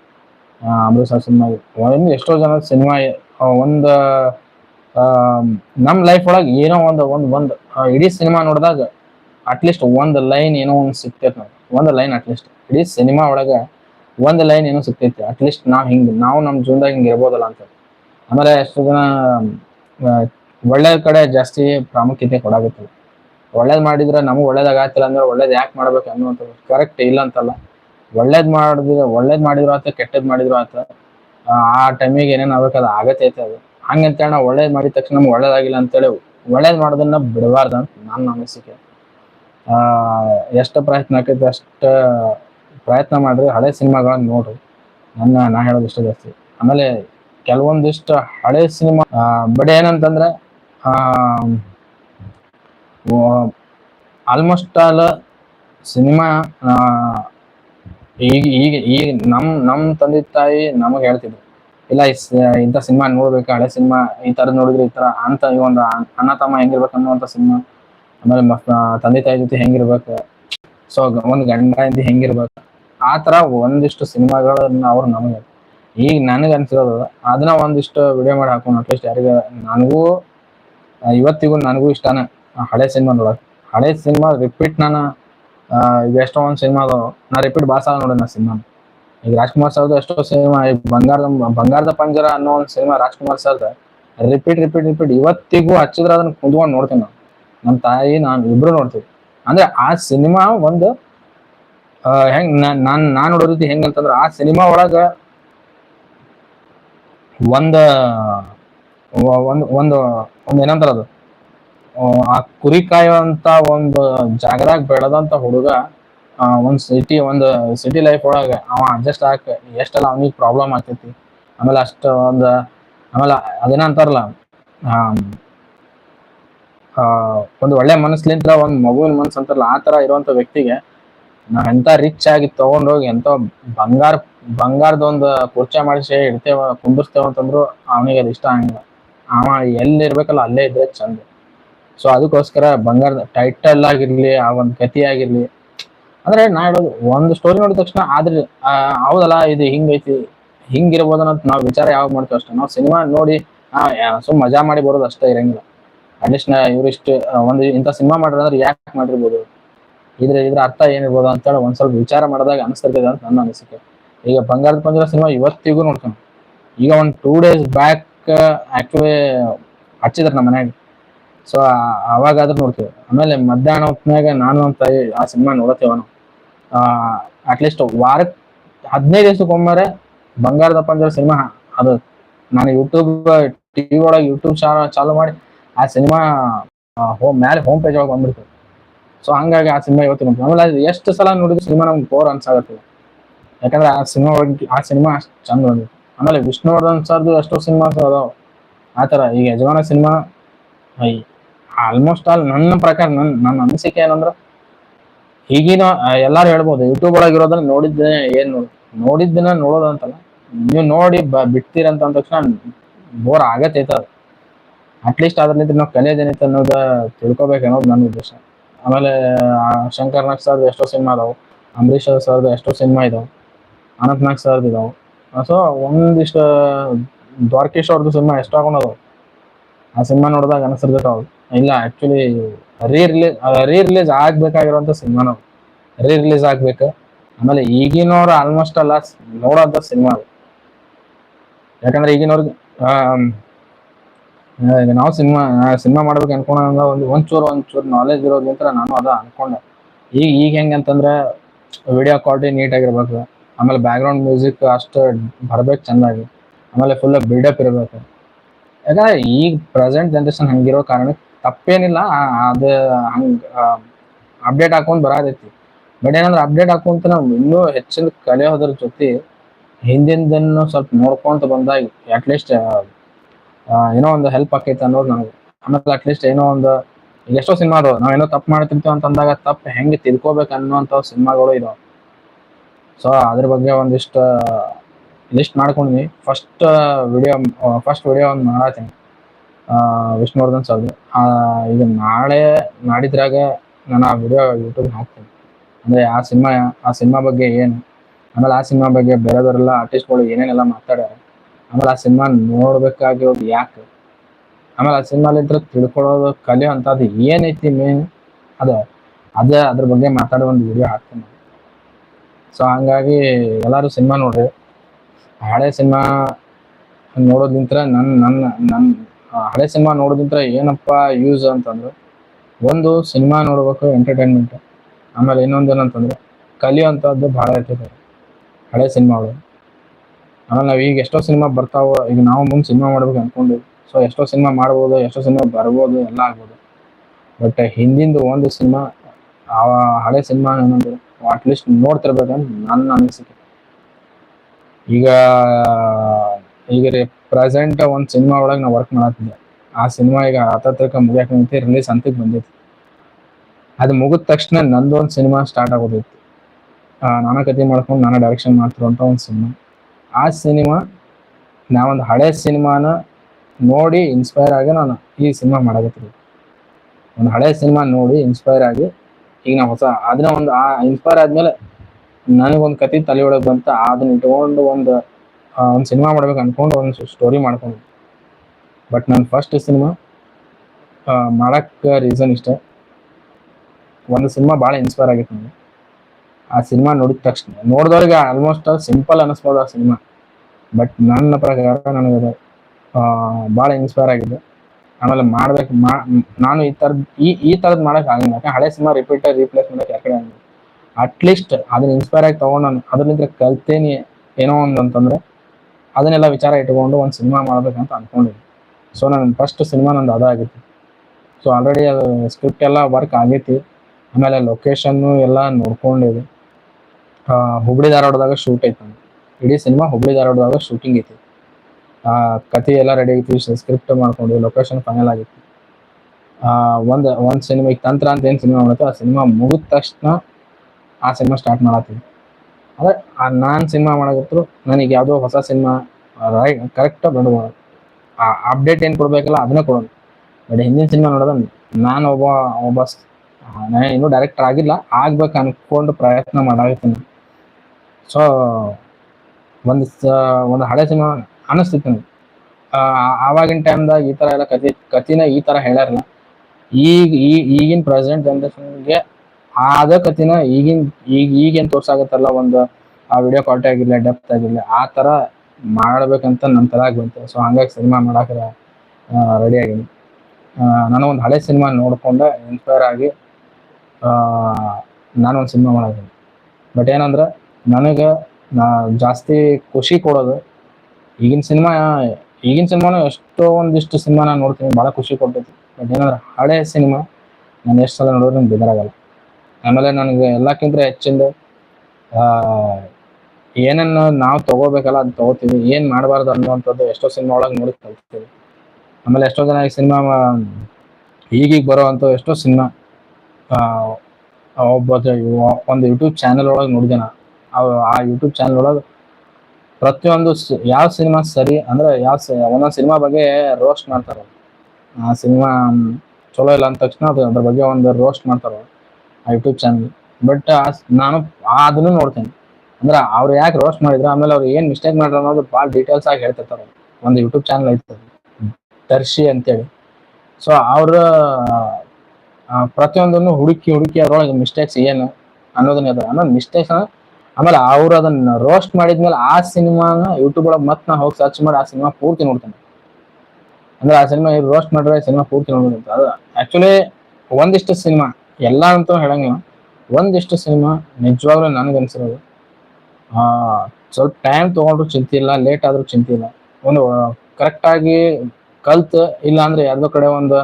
ಅಮೃತ್ ಸರ್ ಸಿನಿಮಾ ಒಂದು ಎಷ್ಟೋ ಜನ ಸಿನಿಮಾ ಒಂದು ನಮ್ಮ ಲೈಫ್ ಒಳಗೆ ಏನೋ ಒಂದು ಒಂದು ಒಂದು ಇಡೀ ಸಿನಿಮಾ ನೋಡಿದಾಗ ಅಟ್ಲೀಸ್ಟ್ ಒಂದು ಲೈನ್ ಏನೋ ಒಂದು ಸಿಗ್ತೈತೆ ನಾವು ಒಂದು ಲೈನ್ ಅಟ್ಲೀಸ್ಟ್ ಇಡೀ ಸಿನಿಮಾ ಒಳಗೆ ಒಂದು ಲೈನ್ ಏನೋ ಸಿಗ್ತೈತಿ. ಅಟ್ಲೀಸ್ಟ್ ನಾವು ಹಿಂಗೆ, ನಾವು ನಮ್ಮ ಜೀವನದಾಗ ಹಿಂಗೆ ಇರ್ಬೋದಲ್ಲ ಅಂತ. ಆಮೇಲೆ ಎಷ್ಟೋ ಜನ ಒಳ್ಳೆಯ ಒಳ್ಳೆ ಕಡೆ ಜಾಸ್ತಿ ಪ್ರಾಮುಖ್ಯತೆ ಕೊಡಾಗುತ್ತೆ ಒಳ್ಳೇದ್ ಮಾಡಿದ್ರೆ ನಮ್ಗೆ ಒಳ್ಳೇದಾಗತ್ತಿಲ್ಲ ಅಂದ್ರೆ ಒಳ್ಳೇದ್ ಯಾಕೆ ಮಾಡ್ಬೇಕು ಅನ್ನುವಂಥದ್ದು. ಕರೆಕ್ಟ್ ಇಲ್ಲ ಅಂತಲ್ಲ. ಒಳ್ಳೇದ್ ಮಾಡಿದ್ರೆ ಒಳ್ಳೇದ್ ಮಾಡಿದ್ರು ಆತ ಕೆಟ್ಟದ್ ಮಾಡಿದ್ರು ಆತ. ಆ, ಆ ಟೈಮಿಗೆ ಏನೇನು ಆಗ್ಬೇಕು ಅದು ಆಗತ್ತೆ ಐತೆ ಅದು. ಹಂಗಂತೇಳಿ ನಾವು ಒಳ್ಳೇದ್ ಮಾಡಿದ ತಕ್ಷಣ ನಮ್ಗೆ ಒಳ್ಳೇದಾಗಿಲ್ಲ ಅಂತೇಳಿ ಒಳ್ಳೇದ್ ಮಾಡೋದನ್ನ ಬಿಡಬಾರ್ದು ಅಂತ ನನ್ನ ಅನಿಸಿಕೆ. ಆ ಎಷ್ಟು ಪ್ರಯತ್ನ ಆಕೈತೆ ಅಷ್ಟ ಪ್ರಯತ್ನ ಮಾಡ್ರಿ. ಹಳೆ ಸಿನಿಮಾಗಳನ್ನ ನೋಡ್ರಿ. ನನ್ನ ನಾ ಹೇಳೋದು ಇಷ್ಟ ಜಾಸ್ತಿ. ಆಮೇಲೆ ಕೆಲವೊಂದಿಷ್ಟು ಹಳೆ ಸಿನಿಮಾ ಬಟ್ ಏನಂತಂದ್ರೆ ಆಲ್ಮೋಸ್ಟ್ ಆಲ್ ಸಿನಿಮಾ ಈಗ ಈಗ ಈಗ ನಮ್ಮ ನಮ್ಮ ತಂದೆ ತಾಯಿ ನಮಗೆ ಹೇಳ್ತಿದ್ರು. ಇಲ್ಲ ಇಂಥ ಸಿನಿಮಾ ನೋಡ್ಬೇಕು, ಹಳೆ ಸಿನಿಮಾ ಈ ತರ ನೋಡಿದ್ರೆ ಈ ಥರ ಅಂತ ಈ ಒಂದು ಅಣ್ಣ- ತಮ್ಮ ಹೆಂಗಿರ್ಬೇಕು ಅನ್ನುವಂಥ ಸಿನಿಮಾ ಆಮೇಲೆ ತಂದೆ ತಾಯಿ ಜೊತೆ ಹೆಂಗಿರ್ಬೇಕು, ಸೊ ಒಂದು ಗಂಡ ಹೆಂಡತಿ ಹೆಂಗಿರ್ಬೇಕು, ಆ ತರ ಒಂದಿಷ್ಟು ಸಿನಿಮಾಗಳನ್ನ ಅವ್ರು ನಮಗೆ ಈಗ ನನಗೆ ಅನ್ಸಿರೋದು, ಅದನ್ನ ಒಂದಿಷ್ಟು ವಿಡಿಯೋ ಮಾಡಿ ಹಾಕೊಂಡು ಅಟ್ಲೀಸ್ಟ್ ಯಾರಿಗೆ, ನನಗೂ ಇವತ್ತಿಗೂ ನನಗೂ ಇಷ್ಟನ. ಹಳೆ ಸಿನಿಮಾ ನೋಡಕ್ ಹಳೆ ಸಿನಿಮಾ ರಿಪೀಟ್ ನಾನು ಈಗ ಎಷ್ಟೋ ಒಂದು ಸಿನಿಮಾ ನಾ ರಿಪೀಟ್ ಭಾಳ ಸಲ ನೋಡಿನ ಸಿನಿಮಾ ಈಗ ರಾಜ್ಕುಮಾರ್ ಸರ್ದು ಎಷ್ಟೋ ಸಿನಿಮಾ ಈಗ ಬಂಗಾರದ ಬಂಗಾರದ ಪಂಜರ ಅನ್ನೋ ಒಂದು ಸಿನಿಮಾ ರಾಜ್ಕುಮಾರ್ ಸರ್ದ. ರಿಪೀಟ್ ರಿಪೀಟ್ ರಿಪೀಟ್ ಇವತ್ತಿಗೂ ಹಚ್ಚಿದ್ರೆ ಅದನ್ನ ಕುಂತ್ಕೊಂಡು ನೋಡ್ತೀನಿ ನಾವು ನಮ್ಮ ತಾಯಿ, ನಾನು ಇಬ್ರು ನೋಡ್ತೀವಿ. ಅಂದ್ರೆ ಆ ಸಿನಿಮಾ ಒಂದು ಹೆಂಗ್ ನಾನ್ ನಾನ್ ನಾನ್ ನೋಡೋ ರೀತಿ ಹೆಂಗಂತಂದ್ರ ಆ ಸಿನಿಮಾ ಒಳಗ ಒಂದ್, ಒಂದು, ಒಂದ್ ಏನಂತಾರ ಅದು? ಆ, ಕುರಿ ಕಾಯುವಂತ ಒಂದು ಜಾಗದಾಗ ಬೆಳೆದಂತ ಹುಡುಗ ಒಂದ್ ಸಿಟಿ ಒಂದು ಸಿಟಿ ಲೈಫ್ ಒಳಗ ಅವ ಅಡ್ಜಸ್ಟ್ ಆಗ ಎಷ್ಟೆಲ್ಲ ಅವನಿಗೆ ಪ್ರಾಬ್ಲಮ್ ಆಗ್ತೈತಿ ಆಮೇಲೆ ಅಷ್ಟ ಒಂದ್ ಆಮೇಲೆ ಅದೇನ ಆ, ಒಂದು ಒಳ್ಳೆ ಮನಸ್ಲಿಂತ ಒಂದ್ ಮಗುವಿನ ಮನಸ್ಸು ಅಂತಾರಲ್ಲ ಆ ತರ ಇರುವಂತ ವ್ಯಕ್ತಿಗೆ ನಾವ್ ಎಂತ ರಿಚ್ ಆಗಿ ತಗೊಂಡೋಗಿ ಎಂತ ಬಂಗಾರ ಬಂಗಾರದ ಒಂದು ಕುರ್ಚೆ ಮಾಡಿಸಿ ಇಡ್ತೇವ ಕುಂದಿರ್ತೇವ ಅಂತಂದ್ರು ಅವನಿಗೆ ಅದು ಇಷ್ಟ ಆಗಂಗಿಲ್ಲ. ಅವ ಎಲ್ಲಿ ಇರ್ಬೇಕಲ್ಲ ಅಲ್ಲೇ ಇದ್ರೆ ಚಂದ. ಸೊ ಅದಕ್ಕೋಸ್ಕರ ಬಂಗಾರದ ಟೈಟಲ್ ಆಗಿರ್ಲಿ, ಆ ಒಂದು ಕತಿ ಆಗಿರ್ಲಿ, ಅಂದ್ರೆ ನಾ ಹೇಳೋದು ಒಂದು ಸ್ಟೋರಿ ನೋಡಿದ ತಕ್ಷಣ ಆದ್ರೆ ಹೌದಲ್ಲ, ಇದು ಹಿಂಗೈತಿ ಹಿಂಗಿರ್ಬೋದು ಅಂತ ನಾವು ವಿಚಾರ ಯಾವಾಗ ಮಾಡ್ತೀವಿ ಅಷ್ಟೇ. ನಾವು ಸಿನಿಮಾ ನೋಡಿ ಸುಮ್ ಮಜಾ ಮಾಡಿ ಬರೋದು ಅಷ್ಟೇ ಇರಂಗಿಲ್ಲ. ಅಟ್ಲೀಸ್ಟ್ ಇವ್ರಿಷ್ಟು ಒಂದು ಇಂಥ ಸಿನಿಮಾ ಅಂದ್ರೆ ಯಾಕೆ ಮಾಡಿರ್ಬೋದು? ಇದ್ರ ಇದ್ರ ಅರ್ಥ ಏನಿರ್ಬೋದು ಅಂತೇಳಿ ಒಂದ್ ಸ್ವಲ್ಪ ವಿಚಾರ ಮಾಡಿದಾಗ ಅನಿಸ್ತಿರ್ತದೆ ಅಂತ ನನ್ನ ಅನಿಸಿಕೆ. ಈಗ ಬಂಗಾರದ ಪಂಜರ ಸಿನಿಮಾ ಇವತ್ತಿಗೂ ನೋಡ್ಕೊಂಡು ಈಗ ಒಂದು ಟೂ ಡೇಸ್ ಬ್ಯಾಕ್ ಆಕ್ಚುಲಿ ಹಚ್ಚಿದ್ರು ನಮ್ಮ ಮನ್ಯಾಗ ಸೊ ಅವಾಗಾದ್ರೂ ನೋಡ್ತೀವಿ. ಆಮೇಲೆ ಮಧ್ಯಾಹ್ನ ಹೊತ್ತಿನಾಗ ನಾನು ಅಂತ ಆ ಸಿನಿಮಾ ನೋಡತ್ತೇವ ಅಟ್ಲೀಸ್ಟ್ ವಾರಕ್ಕೆ ಹದಿನೈದು ದಿವಸಕ್ಕೊಮ್ಮರೆ ಬಂಗಾರದ ಪಂಜರ ಸಿನಿಮಾ ಅದು. ನಾನು ಯೂಟ್ಯೂಬ್ ಟಿವಿ ಒಳಗೆ ಯೂಟ್ಯೂಬ್ ಚಾಲು ಮಾಡಿ ಆ ಸಿನಿಮಾ ಹೋಮ್ ಮೇಲೆ ಹೋಮ್ ಪೇಜ್ ಒಳಗೆ ಬಂದ್ಬಿಡ್ತು ಸೊ ಹಂಗಾಗಿ ಆ ಸಿನಿಮಾ ಇವತ್ತು ನೋಡ್ತೀವಿ. ಆಮೇಲೆ ಅದು ಎಷ್ಟು ಸಲ ನೋಡಿದ್ರು ಸಿನಿಮಾ ನಮ್ಗೆ ಬೋರ್ ಅನ್ಸಾಗತ್ತೆ. ಯಾಕಂದ್ರೆ ಆ ಸಿನಿಮಾ ಒಳಗೆ, ಆ ಸಿನಿಮಾ ಅಷ್ಟು ಚಂದ ಬಂದಿತ್ತು ಆಮೇಲೆ ವಿಷ್ಣುವರ್ಧನ್ ಸರ್ದು ಎಷ್ಟೋ ಸಿನಿಮಾಸ್ ಅದಾವ. ಆ ಥರ ಈಗ ಯಜಮಾನ ಸಿನಿಮಾ ಆಲ್ಮೋಸ್ಟ್ ಆಲ್ ನನ್ನ ಪ್ರಕಾರ ನನ್ನ ನನ್ನ ಅನಿಸಿಕೆ ಏನಂದ್ರೆ ಈಗಿನ ಎಲ್ಲಾರು ಹೇಳ್ಬೋದು ಯೂಟ್ಯೂಬ್ ಒಳಗೆ ಇರೋದನ್ನ ನೋಡಿದ್ದೆ ಏನ್ ನೋಡಿ ನೋಡಿದ್ದನ್ನ ನೋಡೋದಂತಲ್ಲ, ನೀವು ನೋಡಿ ಬ ಬಿಡ್ತೀರಂತ ಅಂದ ತಕ್ಷಣ ಬೋರ್ ಆಗತ್ತೈತ ಅದು. ಅಟ್ಲೀಸ್ಟ್ ಅದ್ರಲ್ಲಿಂದ ನಾವು ಕಲಿಯೋದೇನೈತೆ ಅನ್ನೋದ ತಿಳ್ಕೊಬೇಕು ಅನ್ನೋದು ನನ್ನ ಉದ್ದೇಶ. ಆಮೇಲೆ ಶಂಕರ್ ನಾಗ್ ಸರ್ದು ಎಷ್ಟೋ ಸಿನಿಮಾ ಅದಾವು, ಅಂಬರೀಷ್ ಸರ್ದು ಎಷ್ಟೋ ಸಿನಿಮಾ ಇದಾವೆ ಅನಂತ್ ನಾಗ್ ಸರ್ದು ಇದಾವೆ. ಸೊ ಒಂದಿಷ್ಟು ದ್ವಾರಕೀಶ್ ಅವ್ರದ್ದು ಸಿನಿಮಾ ಎಷ್ಟೋ ಹಾಕೊಂಡದವು ಆ ಸಿನಿಮಾ ನೋಡಿದಾಗ ಅನಿಸಿರ್ತೈತೆ ಇಲ್ಲ ಆಕ್ಚುಲಿ ರೀ ರಿಲೀಸ್ ರೀ ರಿಲೀಸ್ ಆಗ್ಬೇಕಾಗಿರುವಂತ ಸಿನಿಮಾ ನಾವು. ರೀ ರಿಲೀಸ್ ಆಗ್ಬೇಕು. ಆಮೇಲೆ ಈಗಿನವ್ರು ಆಲ್ಮೋಸ್ಟ್ ಅಲ್ಲ ನೋಡೋದ ಸಿನಿಮಾ ಯಾಕಂದ್ರೆ ಈಗಿನವ್ರಿಗೆ ನಾವು ಸಿನಿಮಾ ಸಿನಿಮಾ ಮಾಡ್ಬೇಕು ಅನ್ಕೊಂಡ ಒಂದು ಒಂಚೂರು ಒಂಚೂರು ನಾಲೆಜ್ ಇರೋದ್ರಿಂತ ನಾನು ಅದ ಅನ್ಕೊಂಡೆ. ಈಗ ಈಗ ಹೆಂಗೆ ಅಂತಂದ್ರೆ ವಿಡಿಯೋ ಕ್ವಾಲಿಟಿ ನೀಟಾಗಿರ್ಬೇಕು ಆಮೇಲೆ ಬ್ಯಾಕ್ಗ್ರೌಂಡ್ ಮ್ಯೂಸಿಕ್ ಅಷ್ಟು ಬರ್ಬೇಕು ಚೆನ್ನಾಗಿ ಆಮೇಲೆ ಫುಲ್ ಬಿಲ್ಡಪ್ ಇರಬೇಕು. ಯಾಕಂದ್ರೆ ಈಗ ಪ್ರೆಸೆಂಟ್ ಜನ್ರೇಷನ್ ಹಂಗಿರೋ ಕಾರಣ ತಪ್ಪೇನಿಲ್ಲ ಅದು ಹಂಗ ಅಪ್ಡೇಟ್ ಹಾಕೊಂಡ್ ಬರಾದೈತಿ ಬಟ್ ಏನಂದ್ರೆ ಅಪ್ಡೇಟ್ ಹಾಕೊಂತ ನಾವು ಇನ್ನೂ ಹೆಚ್ಚಿನ ಕಲಿಯೋದ್ರ ಜೊತೆ ಹಿಂದಿಂದನ್ನು ಸ್ವಲ್ಪ ನೋಡ್ಕೊಂತ ಬಂದಾಗ ಅಟ್ಲೀಸ್ಟ್ ಏನೋ ಒಂದು ಹೆಲ್ಪ್ ಆಕೈತೆ ಅನ್ನೋದು ನನಗೆ ಆಮೇಲೆ ಅಟ್ಲೀಸ್ಟ್ ಏನೋ ಒಂದು ಎಷ್ಟೋ ಸಿನಿಮಾ ಅದಾವ ನಾವೇನೋ ತಪ್ಪು ಮಾಡ್ತಿರ್ತೀವಿ ಅಂತಂದಾಗ ತಪ್ಪು ಹೆಂಗೆ ತಿಳ್ಕೊಬೇಕು ಅನ್ನುವಂಥ ಸಿನಿಮಾಗಳು ಇದಾವ. ಸೊ ಅದ್ರ ಬಗ್ಗೆ ಒಂದಿಷ್ಟು ಲಿಸ್ಟ್ ಮಾಡ್ಕೊಂಡ್ವಿ. ಫಸ್ಟ್ ವಿಡಿಯೋ ಫಸ್ಟ್ ವಿಡಿಯೋ ಒಂದು ಮಾಡತ್ತೀನಿ ವಿಷ್ಣುವರ್ಧನ್ ಸರ್. ಈಗ ನಾಳೆ ನಾಡಿದ್ರಾಗ ನಾನು ಆ ವಿಡಿಯೋ ಯೂಟ್ಯೂಬ್ ಹಾಕ್ತೀನಿ. ಅಂದ್ರೆ ಆ ಸಿನಿಮಾ ಆ ಸಿನಿಮಾ ಬಗ್ಗೆ ಏನು? ಆಮೇಲೆ ಆ ಸಿನಿಮಾ ಬಗ್ಗೆ ಬೇರೆದವರೆಲ್ಲ ಆರ್ಟಿಸ್ಟ್ಗಳು ಏನೇನೆಲ್ಲ ಮಾತಾಡ್ಯಾರ? ಆಮೇಲೆ ಆ ಸಿನಿಮಾ ನೋಡ್ಬೇಕಾಗಿರೋದು ಯಾಕೆ? ಆಮೇಲೆ ಆ ಸಿನಿಮಾಲಿಂದ ತಿಳ್ಕೊಳ್ಳೋದು ಕಲಿಯೋ ಅಂಥದ್ದು ಏನೈತಿ ಮೇನ್ ಅದ, ಅದೇ ಅದ್ರ ಬಗ್ಗೆ ಮಾತಾಡೋ ಒಂದು ವಿಡಿಯೋ ಹಾಕ್ತೀನಿ ಸೊ ಹಂಗಾಗಿ ಎಲ್ಲರೂ ಸಿನಿಮಾ ನೋಡ್ರಿ. ಹಳೆ ಸಿನಿಮಾ ನೋಡೋದಿಂತ್ರ ನನ್ನ ನನ್ನ ನನ್ನ ಹಳೆ ಸಿನಿಮಾ ನೋಡೋದ್ಲಿಂತ್ರ ಏನಪ್ಪ ಯೂಸ್ ಅಂತಂದ್ರೆ, ಒಂದು ಸಿನಿಮಾ ನೋಡ್ಬೇಕು ಎಂಟರ್ಟೈನ್ಮೆಂಟ್ ಆಮೇಲೆ ಇನ್ನೊಂದು ಏನಂತಂದ್ರೆ ಕಲಿಯುವಂಥದ್ದು ಭಾಳ ಇರ್ತದೆ ಹಳೆ ಸಿನಿಮಾಗಳು. ಆಮೇಲೆ ನಾವು ಈಗ ಎಷ್ಟೋ ಸಿನಿಮಾ ಬರ್ತಾವ, ಈಗ ನಾವು ಮುಂದೆ ಸಿನಿಮಾ ಮಾಡ್ಬೇಕು ಅನ್ಕೊಂಡಿವಿ. ಸೊ ಎಷ್ಟೋ ಸಿನಿಮಾ ಮಾಡ್ಬೋದು, ಎಷ್ಟೋ ಸಿನಿಮಾ ಬರ್ಬೋದು, ಎಲ್ಲ ಆಗ್ಬೋದು. ಬಟ್ ಹಿಂದಿಂದು ಒಂದು ಸಿನಿಮಾ, ಆ ಹಳೆ ಸಿನಿಮಾ ಏನಂದ್ರೆ ಅಟ್ಲೀಸ್ಟ್ ನೋಡ್ತಿರ್ಬೇಕಂತ ನನ್ನ ಅನಿಸಿಕೆ. ಈಗ ಈಗ ಪ್ರೆಸೆಂಟ್ ಒಂದು ಸಿನಿಮಾ ಒಳಗೆ ನಾ ವರ್ಕ್ ಮಾಡತ್ತಿದ್ದೆ ಆ ಸಿನಿಮಾ ಈಗ ಹತ್ತತ್ರಕ್ಕೆ ಮುಗಿಯಕ್ಕೆ ನಿಂತಿ ರಿಲೀಸ್ ಅಂತಕ್ಕೆ ಬಂದಿತ್ತು ಅದು ಮುಗಿದ ತಕ್ಷಣ ನಂದು ಒಂದು ಸಿನಿಮಾ ಸ್ಟಾರ್ಟ್ ಆಗೋದಿತ್ತು ನಾನೇ ಕತೆ ಮಾಡ್ಕೊಂಡು ನಾನೇ ಡೈರೆಕ್ಷನ್ ಮಾಡ್ತಿರೋಂಥ ಒಂದು ಸಿನಿಮಾ ಆ ಸಿನಿಮಾ ನಾವೊಂದು ಹಳೆ ಸಿನಿಮಾನ ನೋಡಿ ಇನ್ಸ್ಪೈರ್ ಆಗಿ ನಾನು ಈ ಸಿನಿಮಾ ಮಾಡಕತ್ತೀನಿ. ಒಂದು ಹಳೆ ಸಿನಿಮಾ ನೋಡಿ ಇನ್ಸ್ಪೈರ್ ಆಗಿ ಈಗ ನಾವು ಹೊಸ ಅದನ್ನ ಒಂದು ಆ ಇನ್ಸ್ಪೈರ್ ಆದ್ಮೇಲೆ ನನಗೊಂದು ಕತೆ ತಲೆ ಒಳಗೆ ಬಂತ, ಅದನ್ನ ಇಟ್ಕೊಂಡು ಒಂದು ಒಂದು ಸಿನಿಮಾ ಮಾಡ್ಬೇಕು ಅನ್ಕೊಂಡು ಒಂದು ಸ್ಟೋರಿ ಮಾಡ್ಕೊಂಡು. ಬಟ್ ನನ್ನ ಫಸ್ಟ್ ಸಿನಿಮಾ ಮಾಡಕ್ಕೆ ರೀಸನ್ ಇಷ್ಟೇ. ಒಂದು ಸಿನಿಮಾ ಭಾಳ ಇನ್ಸ್ಪೈರ್ ಆಗಿತ್ತು ನನಗೆ ಆ ಸಿನಿಮಾ ನೋಡಿದ ತಕ್ಷಣ, ನೋಡಿದವ್ರಿಗೆ ಆಲ್ಮೋಸ್ಟ್ ಸಿಂಪಲ್ ಅನಿಸ್ಬೋದು ಆ ಸಿನಿಮಾ ಬಟ್ ನನ್ನ ಪ್ರಕಾರ ನನಗೆ ಅದು ಭಾಳ ಇನ್ಸ್ಪೈರ್ ಆಗಿದೆ. ಆಮೇಲೆ ಮಾಡ್ಬೇಕು, ಮಾ, ನಾನು ಈ ಥರದ್ದು ಈ ಈ ಥರದ್ದು ಮಾಡೋಕೆ ಆಗಿಲ್ಲ ಯಾಕಂದ್ರೆ ಹಳೆ ಸಿನಿಮಾ ರಿಪೀಟ್ ರೀಪ್ಲೇಸ್ ಮಾಡೋಕೆ ಯಾಕಡೆ ಆಗಿಲ್ಲ ಅಟ್ಲೀಸ್ಟ್ ಅದನ್ನ ಇನ್ಸ್ಪೈರ್ ಆಗಿ ತೊಗೊಂಡು ನಾನು ಅದರಿಂದ ಕಲ್ತೇನೆ ಏನೋ ಒಂದು ಅಂತಂದ್ರೆ ಅದನ್ನೆಲ್ಲ ವಿಚಾರ ಇಟ್ಕೊಂಡು ಒಂದು ಸಿನಿಮಾ ಮಾಡ್ಬೇಕಂತ ಅನ್ಕೊಂಡಿದ್ದೆ. ಸೊ ನನ್ನ ಫಸ್ಟ್ ಸಿನಿಮಾ ನಂದು ಅದಾಗಿತ್ತು. ಸೊ ಆಲ್ರೆಡಿ ಅದು ಸ್ಕ್ರಿಪ್ಟ್ ಎಲ್ಲ ವರ್ಕ್ ಆಗೈತಿ. ಆಮೇಲೆ ಲೊಕೇಶನ್ನು ಎಲ್ಲ ನೋಡ್ಕೊಂಡಿದೆ. ಆ, ಹುಬ್ಳಿ ಧಾರವಾಡದಾಗ ಶೂಟ್ ಐತೆ. ಇಡೀ ಸಿನಿಮಾ ಹುಬ್ಳಿ ಧಾರವಾಡದಾಗ ಶೂಟಿಂಗ್ ಐತಿ. ಕತೆ ಎಲ್ಲ ರೆಡಿ ಐತಿ ಸ್ಕ್ರಿಪ್ಟ್ ಮಾಡ್ಕೊಂಡು ಲೊಕೇಶನ್ ಫೈನಲ್ ಆಗಿತ್ತು ಒಂದು ಒಂದು ಸಿನಿಮಾ ಈಗ ತಂತ್ರ ಅಂತ ಏನು ಸಿನಿಮಾ ಮಾಡುತ್ತೆ ಆ ಸಿನಿಮಾ ಮುಗಿದ ತಕ್ಷಣ ಆ ಸಿನಿಮಾ ಸ್ಟಾರ್ಟ್ ಮಾಡತ್ತೀನಿ ಅಂದ್ರೆ ನಾನು ಸಿನಿಮಾ ಮಾಡಕತ್ರು ನನಗೆ ಯಾವುದೋ ಹೊಸ ಸಿನಿಮಾ ರೈ ಕರೆಕ್ಟಾಗಿ ಬಂದು ಆ ಅಪ್ಡೇಟ್ ಏನು ಕೊಡ್ಬೇಕಲ್ಲ ಅದನ್ನ ಕೊಡೋದು. ಬಟ್ ಹಿಂದಿನ ಸಿನಿಮಾ ನೋಡೋದ ನಾನು ಒಬ್ಬ ಒಬ್ಬ ನಾನು ಇನ್ನೂ ಡೈರೆಕ್ಟರ್ ಆಗಿಲ್ಲ, ಆಗ್ಬೇಕು ಅನ್ಕೊಂಡು ಪ್ರಯತ್ನ ಮಾಡಾಕತ್ತೀನಿ. ಸೊ ಒಂದು ಒಂದು ಹಳೆ ಸಿನಿಮಾ ಅನಿಸ್ತಿತ್ತು ನನಗೆ ಆವಾಗಿನ ಟೈಮ್ದಾಗ ಈ ಥರ ಎಲ್ಲ ಕತೆ ಕತಿನ ಈ ಥರ ಹೇಳ್ಯಾರಲ್ಲ. ಈಗ, ಈ, ಈಗಿನ ಪ್ರೆಸೆಂಟ್ ಜನ್ರೇಷನ್ಗೆ ಅದ ಕತಿನ ಈಗಿನ ಈಗ ಈಗೇನ್ ತೋರ್ಸಾಗತ್ತಲ್ಲ ಒಂದು, ಆ ವಿಡಿಯೋ ಕ್ವಾಲಿಟಿ ಆಗಿರ್ಲಿ ಡೆಪ್ತ್ ಆಗಿರ್ಲಿ, ಆ ತರ ಮಾಡ್ಬೇಕಂತ ನನ್ನ ತರ ಬಂತು ಸೊ ಹಂಗಾಗಿ ಸಿನಿಮಾ ಮಾಡಕ್ಕೆ ರೆಡಿ ಆಗಿನಿ. ನಾನು ಒಂದು ಹಳೆ ಸಿನಿಮಾ ನೋಡ್ಕೊಂಡೆ ಇನ್ಸ್ಪೈರ್ ಆಗಿ ನಾನು ಒಂದು ಸಿನಿಮಾ ಮಾಡಿದ್ದೀನಿ ಬಟ್ ಏನಂದ್ರೆ, ನನಗೆ ನಾ ಜಾಸ್ತಿ ಖುಷಿ ಕೊಡೋದು, ಈಗಿನ ಸಿನಿಮಾ ಈಗಿನ ಸಿನಿಮಾನು ಎಷ್ಟೋ ಒಂದಿಷ್ಟು ಸಿನಿಮಾ ನಾನು ನೋಡ್ತೀನಿ ಭಾಳ ಖುಷಿ ಕೊಡ್ತೈತಿ. ಬಟ್ ಏನಂದ್ರೆ, ಹಳೆ ಸಿನಿಮಾ ನಾನು ಎಷ್ಟು ಸಲ ನೋಡಿದ್ರೆ ನಂಗೆ ಬೇಜಾರಾಗಲ್ಲ ಆಮೇಲೆ ನನಗೆ ಎಲ್ಲಕ್ಕಿಂತ ಹೆಚ್ಚಿಂದು ಏನನ್ನು ನಾವು ತಗೋಬೇಕಲ್ಲ ಅದು ತಗೋತೀವಿ, ಏನು ಮಾಡಬಾರ್ದು ಅನ್ನುವಂಥದ್ದು ಎಷ್ಟೋ ಸಿನಿಮಾ ಒಳಗೆ ನೋಡಿ ಕಲ್ತೀವಿ ಆಮೇಲೆ ಎಷ್ಟೋ ಜನ ಈ ಸಿನಿಮಾ, ಈಗೀಗ ಬರೋವಂಥ ಎಷ್ಟೋ ಸಿನಿಮಾ ಒಬ್ಬ ಒಂದು ಯೂಟ್ಯೂಬ್ ಚಾನೆಲ್ ಒಳಗೆ ನೋಡಿದೆ ನಾ. ಆ ಯೂಟ್ಯೂಬ್ ಚಾನೆಲ್ ಒಳಗೆ ಪ್ರತಿಯೊಂದು ಯಾವ ಸಿನಿಮಾ ಸರಿ ಅಂದ್ರೆ ಯಾವ ಒಂದೊಂದು ಸಿನಿಮಾ ಬಗ್ಗೆ ರೋಸ್ಟ್ ಮಾಡ್ತಾರೆ. ಆ ಸಿನಿಮಾ ಚಲೋ ಇಲ್ಲ ಅಂದ ತಕ್ಷಣ ಅದು ಅದ್ರ ಬಗ್ಗೆ ಒಂದು ರೋಸ್ಟ್ ಮಾಡ್ತಾರೆ. YouTube channel. ಬಟ್ ನಾನು ಅದನ್ನು ನೋಡ್ತೇನೆ. ಅಂದ್ರೆ ಅವ್ರು ಯಾಕೆ ರೋಸ್ಟ್ ಮಾಡಿದ್ರು? ಆಮೇಲೆ ಅವ್ರು ಏನ್ ಮಿಸ್ಟೇಕ್ ಮಾಡ್ರು ಅನ್ನೋದು ಭಾಳ ಡೀಟೇಲ್ಸ್ ಆಗಿ ಹೇಳ್ತಿರ್ತಾರೆ ಒಂದು ಯೂಟ್ಯೂಬ್ ಚಾನಲ್ ಐತೆ ದರ್ಶಿ ಅಂತೇಳಿ. ಸೊ ಅವ್ರ ಪ್ರತಿಯೊಂದನ್ನು ಹುಡುಕಿ ಹುಡುಕಿ ಅದ್ರೊಳಗೆ ಮಿಸ್ಟೇಕ್ಸ್ ಏನು ಅನ್ನೋದನ್ನ ಅದು ಮಿಸ್ಟೇಕ್ ಮಿಸ್ಟೇಕ್ಸ್ ಆಮೇಲೆ ಅವ್ರು ಅದನ್ನ ರೋಸ್ಟ್ ಮಾಡಿದ್ಮೇಲೆ ಆ ಸಿನಿಮಾನ ಯೂಟ್ಯೂಬ್ ಒಳಗೆ ಮತ್ತೆ ನಾ ಹೋಗಿ ಸರ್ಚ್ ಮಾಡಿ ಆ ಸಿನಿಮಾ ಪೂರ್ತಿ ನೋಡ್ತೇನೆ. ಅಂದ್ರೆ ಆ ಸಿನಿಮಾ ರೋಸ್ಟ್ ಮಾಡಿದ್ರೆ ಸಿನಿಮಾ ಪೂರ್ತಿ ನೋಡ್ಬೇಕು. ಅದು ಆಕ್ಚುಲಿ ಒಂದಿಷ್ಟು ಸಿನಿಮಾ ಎಲ್ಲ ಅಂತೂ ಹೇಳಂಗಿಲ್ಲ. ಒಂದಿಷ್ಟು ಸಿನಿಮಾ ನಿಜವಾಗ್ಲೂ ನನಗೆ ಅನ್ಸಿರೋದು ಸ್ವಲ್ಪ ಟೈಮ್ ತಗೊಂಡ್ರು ಚಿಂತೆ ಇಲ್ಲ ಲೇಟ್ ಆದ್ರೂ ಚಿಂತೆ ಇಲ್ಲ. ಒಂದು ಕರೆಕ್ಟ್ ಆಗಿ ಕಲ್ತ್ ಇಲ್ಲ ಅಂದ್ರೆ ಯಾರ್ದೋ ಕಡೆ ಒಂದು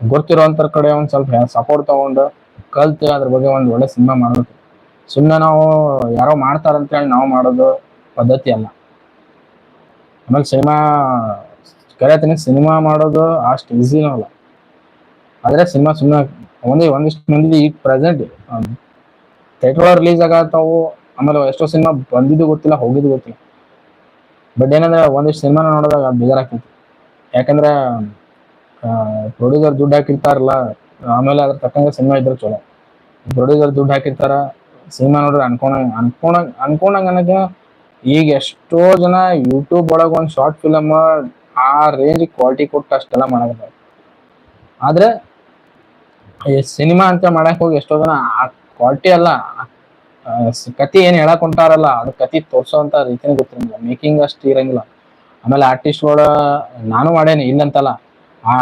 ಗೊತ್ತಿರೋಂಥರ ಕಡೆ ಒಂದು ಸ್ವಲ್ಪ ಸಪೋರ್ಟ್ ತಗೊಂಡು ಕಲ್ತ್ ಅದ್ರ ಬಗ್ಗೆ ಒಂದು ಒಳ್ಳೆ ಸಿನಿಮಾ ಮಾಡ್ಬೇಕು. ಸುಮ್ಮನೆ ನಾವು ಯಾರೋ ಮಾಡ್ತಾರಂತ ಹೇಳಿ ನಾವು ಮಾಡೋದು ಪದ್ಧತಿ ಅಲ್ಲ. ಆಮೇಲೆ ಸಿನಿಮಾ ಕರೆತೀನಿ ಸಿನಿಮಾ ಮಾಡೋದು ಅಷ್ಟು ಈಸಿನೂ ಅಲ್ಲ. ಆದ್ರೆ ಸಿನಿಮಾ ಸುಮ್ಮನೆ ಒಂದೇ ಒಂದಿಷ್ಟು ಮಂದಿ ಈಗ ಪ್ರೆಸೆಂಟ್ ಥಿಯೇಟರ್ ರಿಲೀಸ್ ಆಗತ್ತಾವು ಆಮೇಲೆ ಎಷ್ಟೋ ಸಿನಿಮಾ ಬಂದಿದ್ದು ಗೊತ್ತಿಲ್ಲ, ಹೋಗಿದ್ದು ಗೊತ್ತಿಲ್ಲ. ಬಟ್ ಏನಂದ್ರೆ ಒಂದಿಷ್ಟು ಸಿನಿಮಾನ ನೋಡಿದಾಗ ಬೇಜಾರಾಗ್ತೈತಿ ಯಾಕಂದ್ರೆ ಪ್ರೊಡ್ಯೂಸರ್ ದುಡ್ಡು ಹಾಕಿರ್ತಾರಲ್ಲ, ಆಮೇಲೆ ಅದ್ರ ತಕ್ಕಂಗೆ ಸಿನಿಮಾ ಇದ್ರೆ ಚಲೋ. ಪ್ರೊಡ್ಯೂಸರ್ ದುಡ್ಡು ಹಾಕಿರ್ತಾರ, ಸಿನಿಮಾ ನೋಡಿದ್ರೆ ಅನ್ಕೊಂಡಂಗ ಅನ್ಕೊಂಡಂಗ ಅನ್ಕೊಂಡಂಗ ಅನ್ನೋದು ಈಗ ಎಷ್ಟೋ ಜನ ಯೂಟ್ಯೂಬ್ ಒಳಗೆ ಒಂದು ಶಾರ್ಟ್ ಫಿಲಮ್ ಆ ರೇಂಜ್ ಕ್ವಾಲಿಟಿ ಕೊಟ್ಟು ಅಷ್ಟೆಲ್ಲ ಮಾಡಕತ್ತಾರ ಆದ್ರೆ ಈ ಸಿನಿಮಾ ಅಂತ ಮಾಡಕ್ ಹೋಗಿ ಎಷ್ಟೋ ಜನ ಆ ಕ್ವಾಲಿಟಿ ಅಲ್ಲ. ಕತಿ ಏನ್ ಹೇಳಕ್ ಹೊಂಟಾರಲ್ಲ, ಅದು ಕತಿ ತೋರ್ಸೋಂತ ರೀತಿನೇ ಗೊತ್ತಿರಂಗಿಲ್ಲ ಮೇಕಿಂಗ್ ಅಷ್ಟು ಇರಂಗಿಲ್ಲ. ಆಮೇಲೆ ಆರ್ಟಿಸ್ಟ್ಗಳ ನಾನು ಮಾಡೇನಿ ಇಲ್ಲಂತಲ್ಲ ಆ,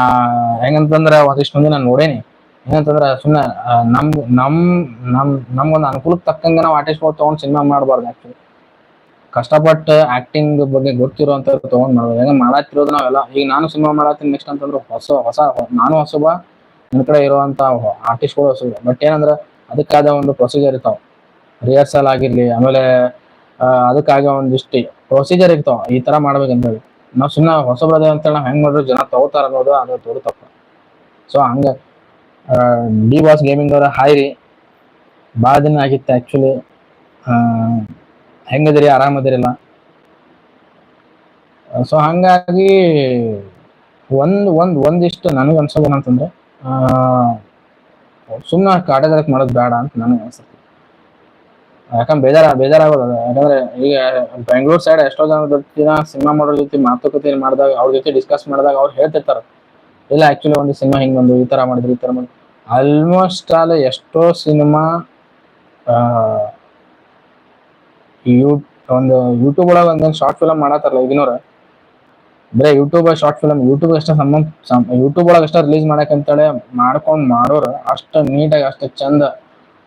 ಹೆಂಗಂತಂದ್ರ ಒಂದಿಷ್ಟು ಮಂದಿ ನಾನು ನೋಡೇನಿ ಏನಂತಂದ್ರ ಸುಮ್ಮನೆ ನಮ್ ನಮ್ ನಮ್, ನಮ್ಗೊಂದು ಅನುಕೂಲಕ್ಕೆ ತಕ್ಕಂಗೆ ನಾವು ಆರ್ಟಿಸ್ಟ್ಗಳು ತಗೊಂಡ್ ಸಿನಿಮಾ ಮಾಡಬಾರ್ದು ಆಕ್ಚುಲಿ ಕಷ್ಟಪಟ್ಟು ಆಕ್ಟಿಂಗ್ ಬಗ್ಗೆ ಗೊತ್ತಿರೋಂತ ತಗೊಂಡ್ ಮಾಡ್ಬೋದು ಹೆಂಗ ಮಾಡತ್ತಿರೋದು ನಾವೆಲ್ಲ. ಈಗ ನಾನು ಸಿನಿಮಾ ಮಾಡತ್ತೀನಿ ನೆಕ್ಸ್ಟ್ ಅಂತಂದ್ರೆ ಹೊಸ ಹೊಸ, ನಾನು ಹೊಸಬ ನನ್ನ ಕಡೆ ಇರುವಂತ ಆರ್ಟಿಸ್ಟ್ಗಳು ಬಟ್ ಏನಂದ್ರ ಅದಕ್ಕಾದ ಒಂದು ಪ್ರೊಸೀಜರ್ ಇರ್ತಾವ. ರಿಹರ್ಸಲ್ ಆಗಿರ್ಲಿ, ಆಮೇಲೆ ಅದಕ್ಕಾಗ ಒಂದಿಷ್ಟು ಪ್ರೊಸೀಜರ್ ಇರ್ತಾವ. ಈ ತರ ಮಾಡ್ಬೇಕಂತ ಹೇಳಿ ನಾವು ಸುಮ್ಮನೆ ಹೊಸಬ್ರದೇ ಅಂತೇಳಿ ನಾವು ಹೆಂಗ್ ಮಾಡಿದ್ರು ಜನ ತಗೋತಾರ ಅನ್ನೋದು ಅದು ತೋರು ತಪ್ಪ. ಸೊ ಹಂಗ ಡಿ ಬಾಸ್ ಗೇಮಿಂಗ್ ಅವರ ಹಾಯ್ ರೀ ಭಾಳ ದಿನ ಆಗಿತ್ತು ಆ್ಯಕ್ಚುಲಿ ಹೆಂಗದಿರಿ, ಆರಾಮದಿರಲ್ಲ. ಸೊ ಹಂಗಾಗಿ ಒಂದ್ ಒಂದ್, ಒಂದಿಷ್ಟು ನನಗೆ ಅನ್ಸೋದು ಏನಂತಂದ್ರೆ ಸುಮ್ಮನೆ ಕಾಟದಾರಕ್ಕೆ ಮಾಡೋದು ಬೇಡ ಅಂತ ನನಗೆ ಅನ್ಸುತ್ತೆ. ಯಾಕಂದ್ರೆ ಬೇಜಾರ ಬೇಜಾರಾಗೋದು. ಯಾಕಂದ್ರೆ ಈಗ ಬೆಂಗಳೂರು ಸೈಡ್ ಎಷ್ಟೋ ಜನ ಜೊತೆ ಸಿನಿಮಾ ಮಾಡೋರ್ ಜೊತೆ ಮಾತುಕತೆ ಮಾಡಿದಾಗ, ಅವ್ರ ಜೊತೆ ಡಿಸ್ಕಸ್ ಮಾಡಿದಾಗ ಅವ್ರು ಹೇಳ್ತಿರ್ತಾರ. ಇಲ್ಲ ಆಕ್ಚುಲಿ ಒಂದು ಸಿನಿಮಾ ಹಿಂಗ್ ಬಂದು, ಈ ತರ ಮಾಡಿದ್ರು, ಈ ತರ ಮಾಡಿದ್ರು. ಆಲ್ಮೋಸ್ಟ್ ಆಲ್ ಎಷ್ಟೋ ಸಿನಿಮಾ ಯೂ, ಒಂದು ಯೂಟ್ಯೂಬ್ ಒಳಗೆ ಒಂದೊಂದು ಶಾರ್ಟ್ ಫಿಲಮ್ ಮಾಡತ್ತಾರಲ್ಲ ಈಗಿನವ್ರ ಬರೀ ಯೂಟ್ಯೂಬ್ ಶಾರ್ಟ್ ಫಿಲಮ್ ಯೂಟ್ಯೂಬ್ ಅಷ್ಟೇ ಸಂಬಂಧ ಯೂಟ್ಯೂಬ್ ಒಳಗೆ ಅಷ್ಟೇ ರಿಲೀಸ್ ಮಾಡಕ್ಕಂತೇಳಿ ಮಾಡ್ಕೊಂಡ್ ಮಾಡೋರು ಅಷ್ಟು ನೀಟಾಗಿ ಅಷ್ಟು ಚಂದ.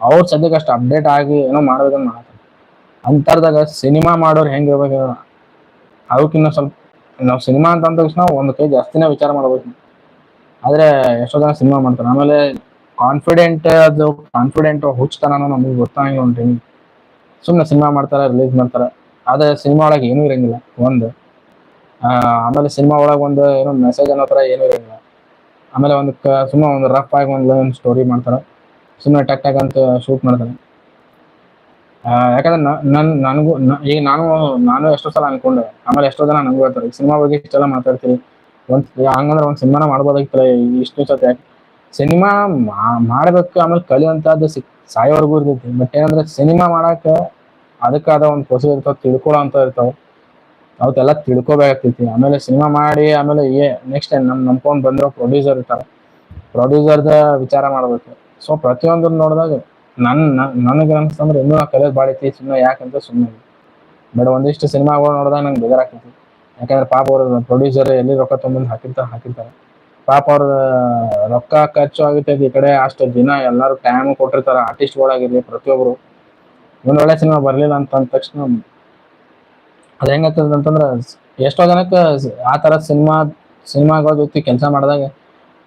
ಅವ್ರ ಸದ್ಯಕ್ಕೆ ಅಷ್ಟು ಅಪ್ಡೇಟ್ ಆಗಿ ಏನೋ ಮಾಡೋದನ್ನ ಮಾಡ್ತಾರೆ ಅಂತರ್ದಾಗ ಸಿನಿಮಾ ಮಾಡೋರು ಹೆಂಗೆ ಇರ್ಬೇಕು ಹೇಳು? ಅವಕ್ಕಿನ್ನ ಸ್ವಲ್ಪ ನಾವು ಸಿನಿಮಾ ಅಂತ ಅಂದ ತಕ್ಷಣ ಒಂದು ಕೈ ಜಾಸ್ತಿನೇ ವಿಚಾರ ಮಾಡ್ಬೇಕು ಆದ್ರೆ ಎಷ್ಟೋ ಜನ ಸಿನಿಮಾ ಮಾಡ್ತಾರೆ. ಆಮೇಲೆ ಕಾನ್ಫಿಡೆಂಟ್ ಅದು ಕಾನ್ಫಿಡೆಂಟ್ ಹುಚ್ಚತನ ನಮಗೆ ಗೊತ್ತಾಗಿಲ್ಲ ಒಂದು ಸುಮ್ಮನೆ ಸಿನಿಮಾ ಮಾಡ್ತಾರೆ ರಿಲೀಸ್ ಮಾಡ್ತಾರೆ. ಆದರೆ ಸಿನಿಮಾ ಒಳಗೆ ಏನೂ ಇರಂಗಿಲ್ಲ. ಒಂದು ಆಮೇಲೆ ಸಿನಿಮಾ ಒಳಗೆ ಒಂದು ಏನೋ ಮೆಸೇಜ್ ಅನ್ನೋ ಥರ ಏನೂ ಇರಲಿಲ್ಲ. ಆಮೇಲೆ ಒಂದು ಸುಮ್ಮನೆ ಒಂದು ರಫ್ ಆಗಿ ಒಂದು ಸ್ಟೋರಿ ಮಾಡ್ತಾರೆ. ಸುಮ್ಮನೆ ಟಕ್ ಟಕ್ ಅಂತ ಶೂಟ್ ಮಾಡ್ತಾರೆ. ಯಾಕಂದ್ರೆ ನನ್, ನನಗೂ ಈಗ ನಾನು ನಾನು ಎಷ್ಟೋ ಸಲ ಅನ್ಕೊಂಡೆ. ಆಮೇಲೆ ಎಷ್ಟೋ ಜನ ನನಗೂ ಹೇಳ್ತಾರೆ ಸಿನಿಮಾ ಬಗ್ಗೆ ಇಷ್ಟೆಲ್ಲ ಮಾತಾಡ್ತೀರಿ? ಒಂದ್, ಹಂಗಂದ್ರೆ ಒಂದು ಸಿನಿಮಾನ ಮಾಡ್ಬೋದಾಗಿತ್ತಲ್ಲ ಇಷ್ಟು ಸತಿ ಯಾಕೆ? ಸಿನಿಮಾ ಮಾಡಬೇಕು, ಆಮೇಲೆ ಕಲಿಯುವಂಥದ್ದು ಸಿಕ್, ಸಾಯೋವರೆಗೂ ಇರ್ತೈತಿ. ಬಟ್ ಏನಂದ್ರೆ ಸಿನಿಮಾ ಮಾಡಾಕ ಅದಕ್ಕಾದ ಒಂದು ಪ್ರೊಸೀಜರ್ ಇರ್ತಾವ, ತಿಳ್ಕೊಳ್ಳೋ ಅಂತ ಇರ್ತಾವ. ಅವತ್ತೆಲ್ಲ ತಿಳ್ಕೊಬೇಕಾಗ್ತೈತಿ. ಆಮೇಲೆ ಸಿನಿಮಾ ಮಾಡಿ, ಆಮೇಲೆ ಏ ನೆಕ್ಸ್ಟ್ ನಮ್ ನಂಬ್ಕೊಂಡ್ ಬಂದಿರೋ ಪ್ರೊಡ್ಯೂಸರ್ ಇರ್ತಾರೆ. ಪ್ರೊಡ್ಯೂಸರ್ದ ವಿಚಾರ ಮಾಡ್ಬೇಕು. ಸೊ ಪ್ರತಿಯೊಂದ್ರ ನೋಡಿದಾಗ ನನ್, ನನ್- ನನಗೆ ಅನ್ಸ್ತಂದ್ರೆ ಇನ್ನೂ ನಾ ಕಲಿಯೋದು ಭಾಳ ಐತಿ ಸುಮ್ಮನೆ ಯಾಕಂತ ಸುಮ್ಮನೆ ಬಟ್ ಒಂದಿಷ್ಟು ಸಿನಿಮಾಗಳು ನೋಡಿದಾಗ ನಂಗೆ ಬೇಜಾರಾಗ್ತೈತಿ ಯಾಕಂದ್ರೆ ಪಾಪ ಅವ್ರ ಪ್ರೊಡ್ಯೂಸರ್ ಎಲ್ಲಿ ರೊಕ್ಕ ತೊಗೊಂಬಂದು ಹಾಕಿರ್ತಾರೆ ಹಾಕಿರ್ತಾರೆ. ಪಾಪ ಅವ್ರ ರೊಕ್ಕ ಖರ್ಚು ಆಗುತ್ತೆ ಈ ಕಡೆ, ಅಷ್ಟು ದಿನ ಎಲ್ಲರೂ ಟೈಮ್ ಕೊಟ್ಟಿರ್ತಾರೆ. ಆರ್ಟಿಸ್ಟ್ಗಳಾಗಿರ್ಲಿ ಪ್ರತಿಯೊಬ್ರು. ಒಂದ್ ಒಳ್ಳೆ ಸಿನಿಮಾ ಬರ್ಲಿಲ್ಲ ಅಂತ ಅಂದ ತಕ್ಷಣ ಅದ್ ಹೆಂಗಾಗ್ತದ ಅಂತಂದ್ರ, ಎಷ್ಟೋ ಜನಕ್ಕೆ ಆ ತರ ಸಿನಿಮಾ, ಸಿನಿಮಾಗಳ ಜೊತೆ ಕೆಲಸ ಮಾಡಿದಾಗ,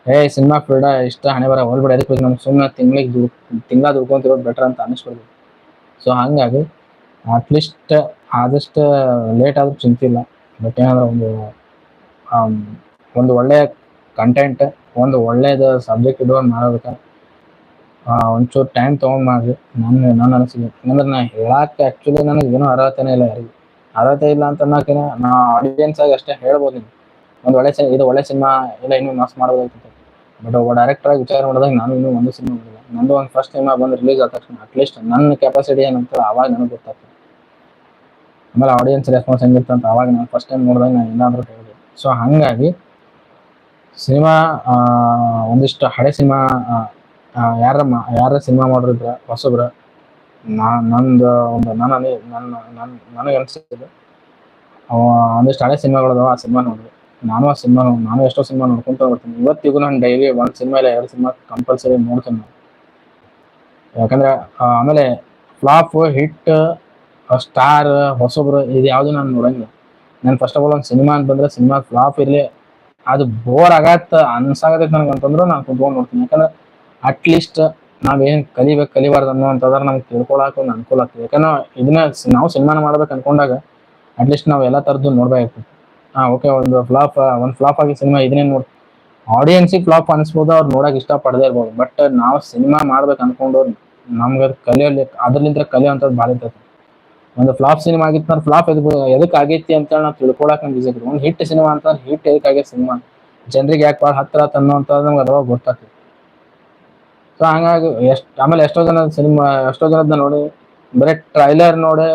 ಏ, ಸಿನಿಮಾ ಫೀಲ್ಡ ಇಷ್ಟ ಹಣೆ ಬರ ಹೋಲ್ಬಿಡ ಅದಕ್ಕೆ ನಮ್ಗೆ ಸುಮ್ಮನೆ ತಿಂಗಳಿಗೆ ದುಡ್, ತಿಂಗಳ ದುಡ್ಕೊಂತಿರೋದು ಬೆಟರ್ ಅಂತ ಅನಿಸ್ಬಿಡ್ದು ಸೊ ಹಂಗಾಗಿ ಅಟ್ಲೀಸ್ಟ್ ಆದಷ್ಟು ಲೇಟ್ ಆದ್ರೂ ಚಿಂತಿಲ್ಲ ಬಟ್ ಏನಾದ್ರೆ ಒಂದು ಒಂದು ಒಳ್ಳೆಯ ಕಂಟೆಂಟ್ ಒಂದು ಒಳ್ಳೇದು ಸಬ್ಜೆಕ್ಟ್ ಇಟ್ಕೊಂಡು ಮಾಡೋದಕ್ಕೆ ಒಂಚೂರು ಟೈಮ್ ತೊಗೊಂಡು ಮಾಡ್ರಿ. ನನ್ನ ನನ್ನ ಅನಿಸಿಕೆ ಅಂದ್ರೆ ನಾ ಹೇಳಕ್ಕೆ ಆ್ಯಕ್ಚುಲಿ ನನಗೆ ಏನೂ ಅರ್ಹತೆನೇ ಇಲ್ಲ ಯಾರಿಗೂ. ಅರ್ಹತೆ ಇಲ್ಲ ಅಂತ ಅನ್ನೋಕಿನ ನಾ ಆಡಿಯನ್ಸ್ ಆಗಿ ಅಷ್ಟೇ ಹೇಳ್ಬೋದು ನೀವು ಒಂದು ಒಳ್ಳೆ ಸಿನಿಮಾ ಇದು ಒಳ್ಳೆ ಸಿನಿಮಾ ಇಲ್ಲ ಇನ್ನೂ ಮಾಸ್ ಮಾಡ್ಬೋದಾಗಿತ್ತು ಬಟ್ ಒಬ್ಬ ಡೈರೆಕ್ಟರ್ ಆಗಿ ವಿಚಾರ ಮಾಡಿದಾಗ ನಾನು ಇನ್ನೂ ಒಂದು ಸಿನಿಮಾ ಬಂದಿಲ್ಲ ನಂದು ಒಂದು ಫಸ್ಟ್ ಸಿನಿಮಾ ಬಂದು ರಿಲೀಸ್ ಆದ ತಕ್ಷಣ ಅಟ್ಲೀಸ್ಟ್ ನನ್ನ ಕೆಪಾಸಿಟಿ ಏನಂತ ಅವಾಗ ನನಗೆ ಗೊತ್ತಾಗ್ತದೆ. ಆಮೇಲೆ ಆಡಿಯನ್ಸ್ ರೆಸ್ಪಾನ್ಸ್ ಹೆಂಗಿತ್ತು ಅಂತ ಅವಾಗ ನಾನು ಫಸ್ಟ್ ಟೈಮ್ ನೋಡಿದಾಗ ನಾನು ಏನಾದರೂ ಹೇಳಿದೆ. ಸೊ ಹಾಗಾಗಿ ಸಿನಿಮಾ ಒಂದಿಷ್ಟು ಹಳೆ ಸಿನಿಮಾ ಯಾರ ಯಾರ ಸಿನಿಮಾ ಮಾಡಿದ್ರ ಹೊಸಬ್ರ ನಾ ನಂದು ಒಂದು ನನ್ನ ನನ್ನ ನನ್ನ ನನಗೆ ಅನಿಸಿದ್ದು, ಅವ ಒಂದಿಷ್ಟು ಹಳೆ ಸಿನಿಮಾಗಳದಾವ, ಆ ಸಿನಿಮಾ ನೋಡಿದೆ. ನಾನು ಆ ಸಿನಿಮಾ ನಾನು ಎಷ್ಟೋ ಸಿನಿಮಾ ನೋಡ್ಕೊಂತ ಬರ್ತೀನಿ. ಇವತ್ತಿಗೂ ನಾನು ಡೈಲಿ ಒಂದು ಸಿನಿಮಾ ಇಲ್ಲ ಎರಡು ಸಿನಿಮಾ ಕಂಪಲ್ಸರಿ ನೋಡ್ತೀನಿ ನಾನು. ಯಾಕಂದ್ರೆ ಆಮೇಲೆ ಫ್ಲಾಪ್ ಹಿಟ್ ಸ್ಟಾರ್ ಹೊಸಬ್ರು, ಇದು ಯಾವುದು ನಾನು ನೋಡಂಗಿಲ್ಲ. ನಾನು ಫಸ್ಟ್ ಆಫ್ ಆಲ್ ಒಂದು ಸಿನಿಮಾ ಅಂತ ಬಂದ್ರೆ ಸಿನಿಮಾ ಫ್ಲಾಪ್ ಇರಲಿ, ಅದು ಬೋರ್ ಆಗತ್ತ ಅನ್ಸಾಗತ್ತೆ ನನಗೆ ಅಂತಂದ್ರೆ ನಾನು ಕುತ್ಕೊಂಡು ನೋಡ್ತೀನಿ. ಯಾಕಂದ್ರೆ ಅಟ್ಲೀಸ್ಟ್ ನಾವೇನ್ ಕಲಿಬೇಕು, ಕಲಿಬಾರ್ದು ಅನ್ನೋಂಥದ್ರ ನಮ್ಗೆ ತಿಳ್ಕೊಳಕ್ ಒಂದು ಅನುಕೂಲ ಆಗ್ತದೆ. ಯಾಕಂದ್ರೆ ಇದನ್ನ ನಾವು ಸಿನಿಮಾನ ಮಾಡ್ಬೇಕು ಅನ್ಕೊಂಡಾಗ ಅಟ್ಲೀಸ್ಟ್ ನಾವು ಎಲ್ಲ ಥರದ್ದು ನೋಡ್ಬೇಕು ಹಾ ಓಕೆ ಒಂದು ಫ್ಲಾಪ್ ಒಂದು ಫ್ಲಾಪ್ ಆಗಿ ಸಿನಿಮಾ ಇದನ್ನೇ ನೋಡ್ ಆಡಿಯನ್ಸಿಗೆ ಫ್ಲಾಪ್ ಅನ್ಸ್ಬೋದು, ಅವ್ರು ನೋಡಕ್ ಇಷ್ಟ ಪಡದೇ ಇರ್ಬೋದು. ಬಟ್ ನಾವು ಸಿನಿಮಾ ಮಾಡ್ಬೇಕು ಅನ್ಕೊಂಡು ನಮ್ಗೆ ಅದು ಕಲಿಯೋಲಿ ಅದ್ರಲಿಂದ ಕಲಿಯುವಂಥದ್ದು ಭಾಳ ಇರ್ತೈತಿ ಒಂದು ಫ್ಲಾಪ್ ಸಿನಿಮಾ ಆಗಿತ್ತು ಅಂದ್ರೆ ಫ್ಲಾಪ್ ಎದ್ ಎದಕ್ ಆಗೈತಿ ಅಂತ ನಾವು ತಿಳ್ಕೊಳಕ್ ನಮ್ಗೆ ಈಸಿ ಒಂದು ಹಿಟ್ ಸಿನಿಮಾ ಅಂತ ಹಿಟ್ ಎದಕ್ ಆಗೈತೆ ಸಿನಿಮಾ ಜನರಿಗೆ ಯಾಕೆ ಭಾಳ ಹತ್ರ ಅನ್ನೋ ಅಂತ ನಮ್ಗೆ ಅದ್ರೊಳಗೆ ಗೊತ್ತಾಗ್ತದೆ. ಸೊ ಹಂಗಾಗಿ ಎಷ್ಟ್ ಆಮೇಲೆ ಎಷ್ಟೋ ಜನ ಸಿನಿಮಾ ಎಷ್ಟೋ ಜನದ ನೋಡಿ ಬರೀ ಟ್ರೈಲರ್ ನೋಡಿ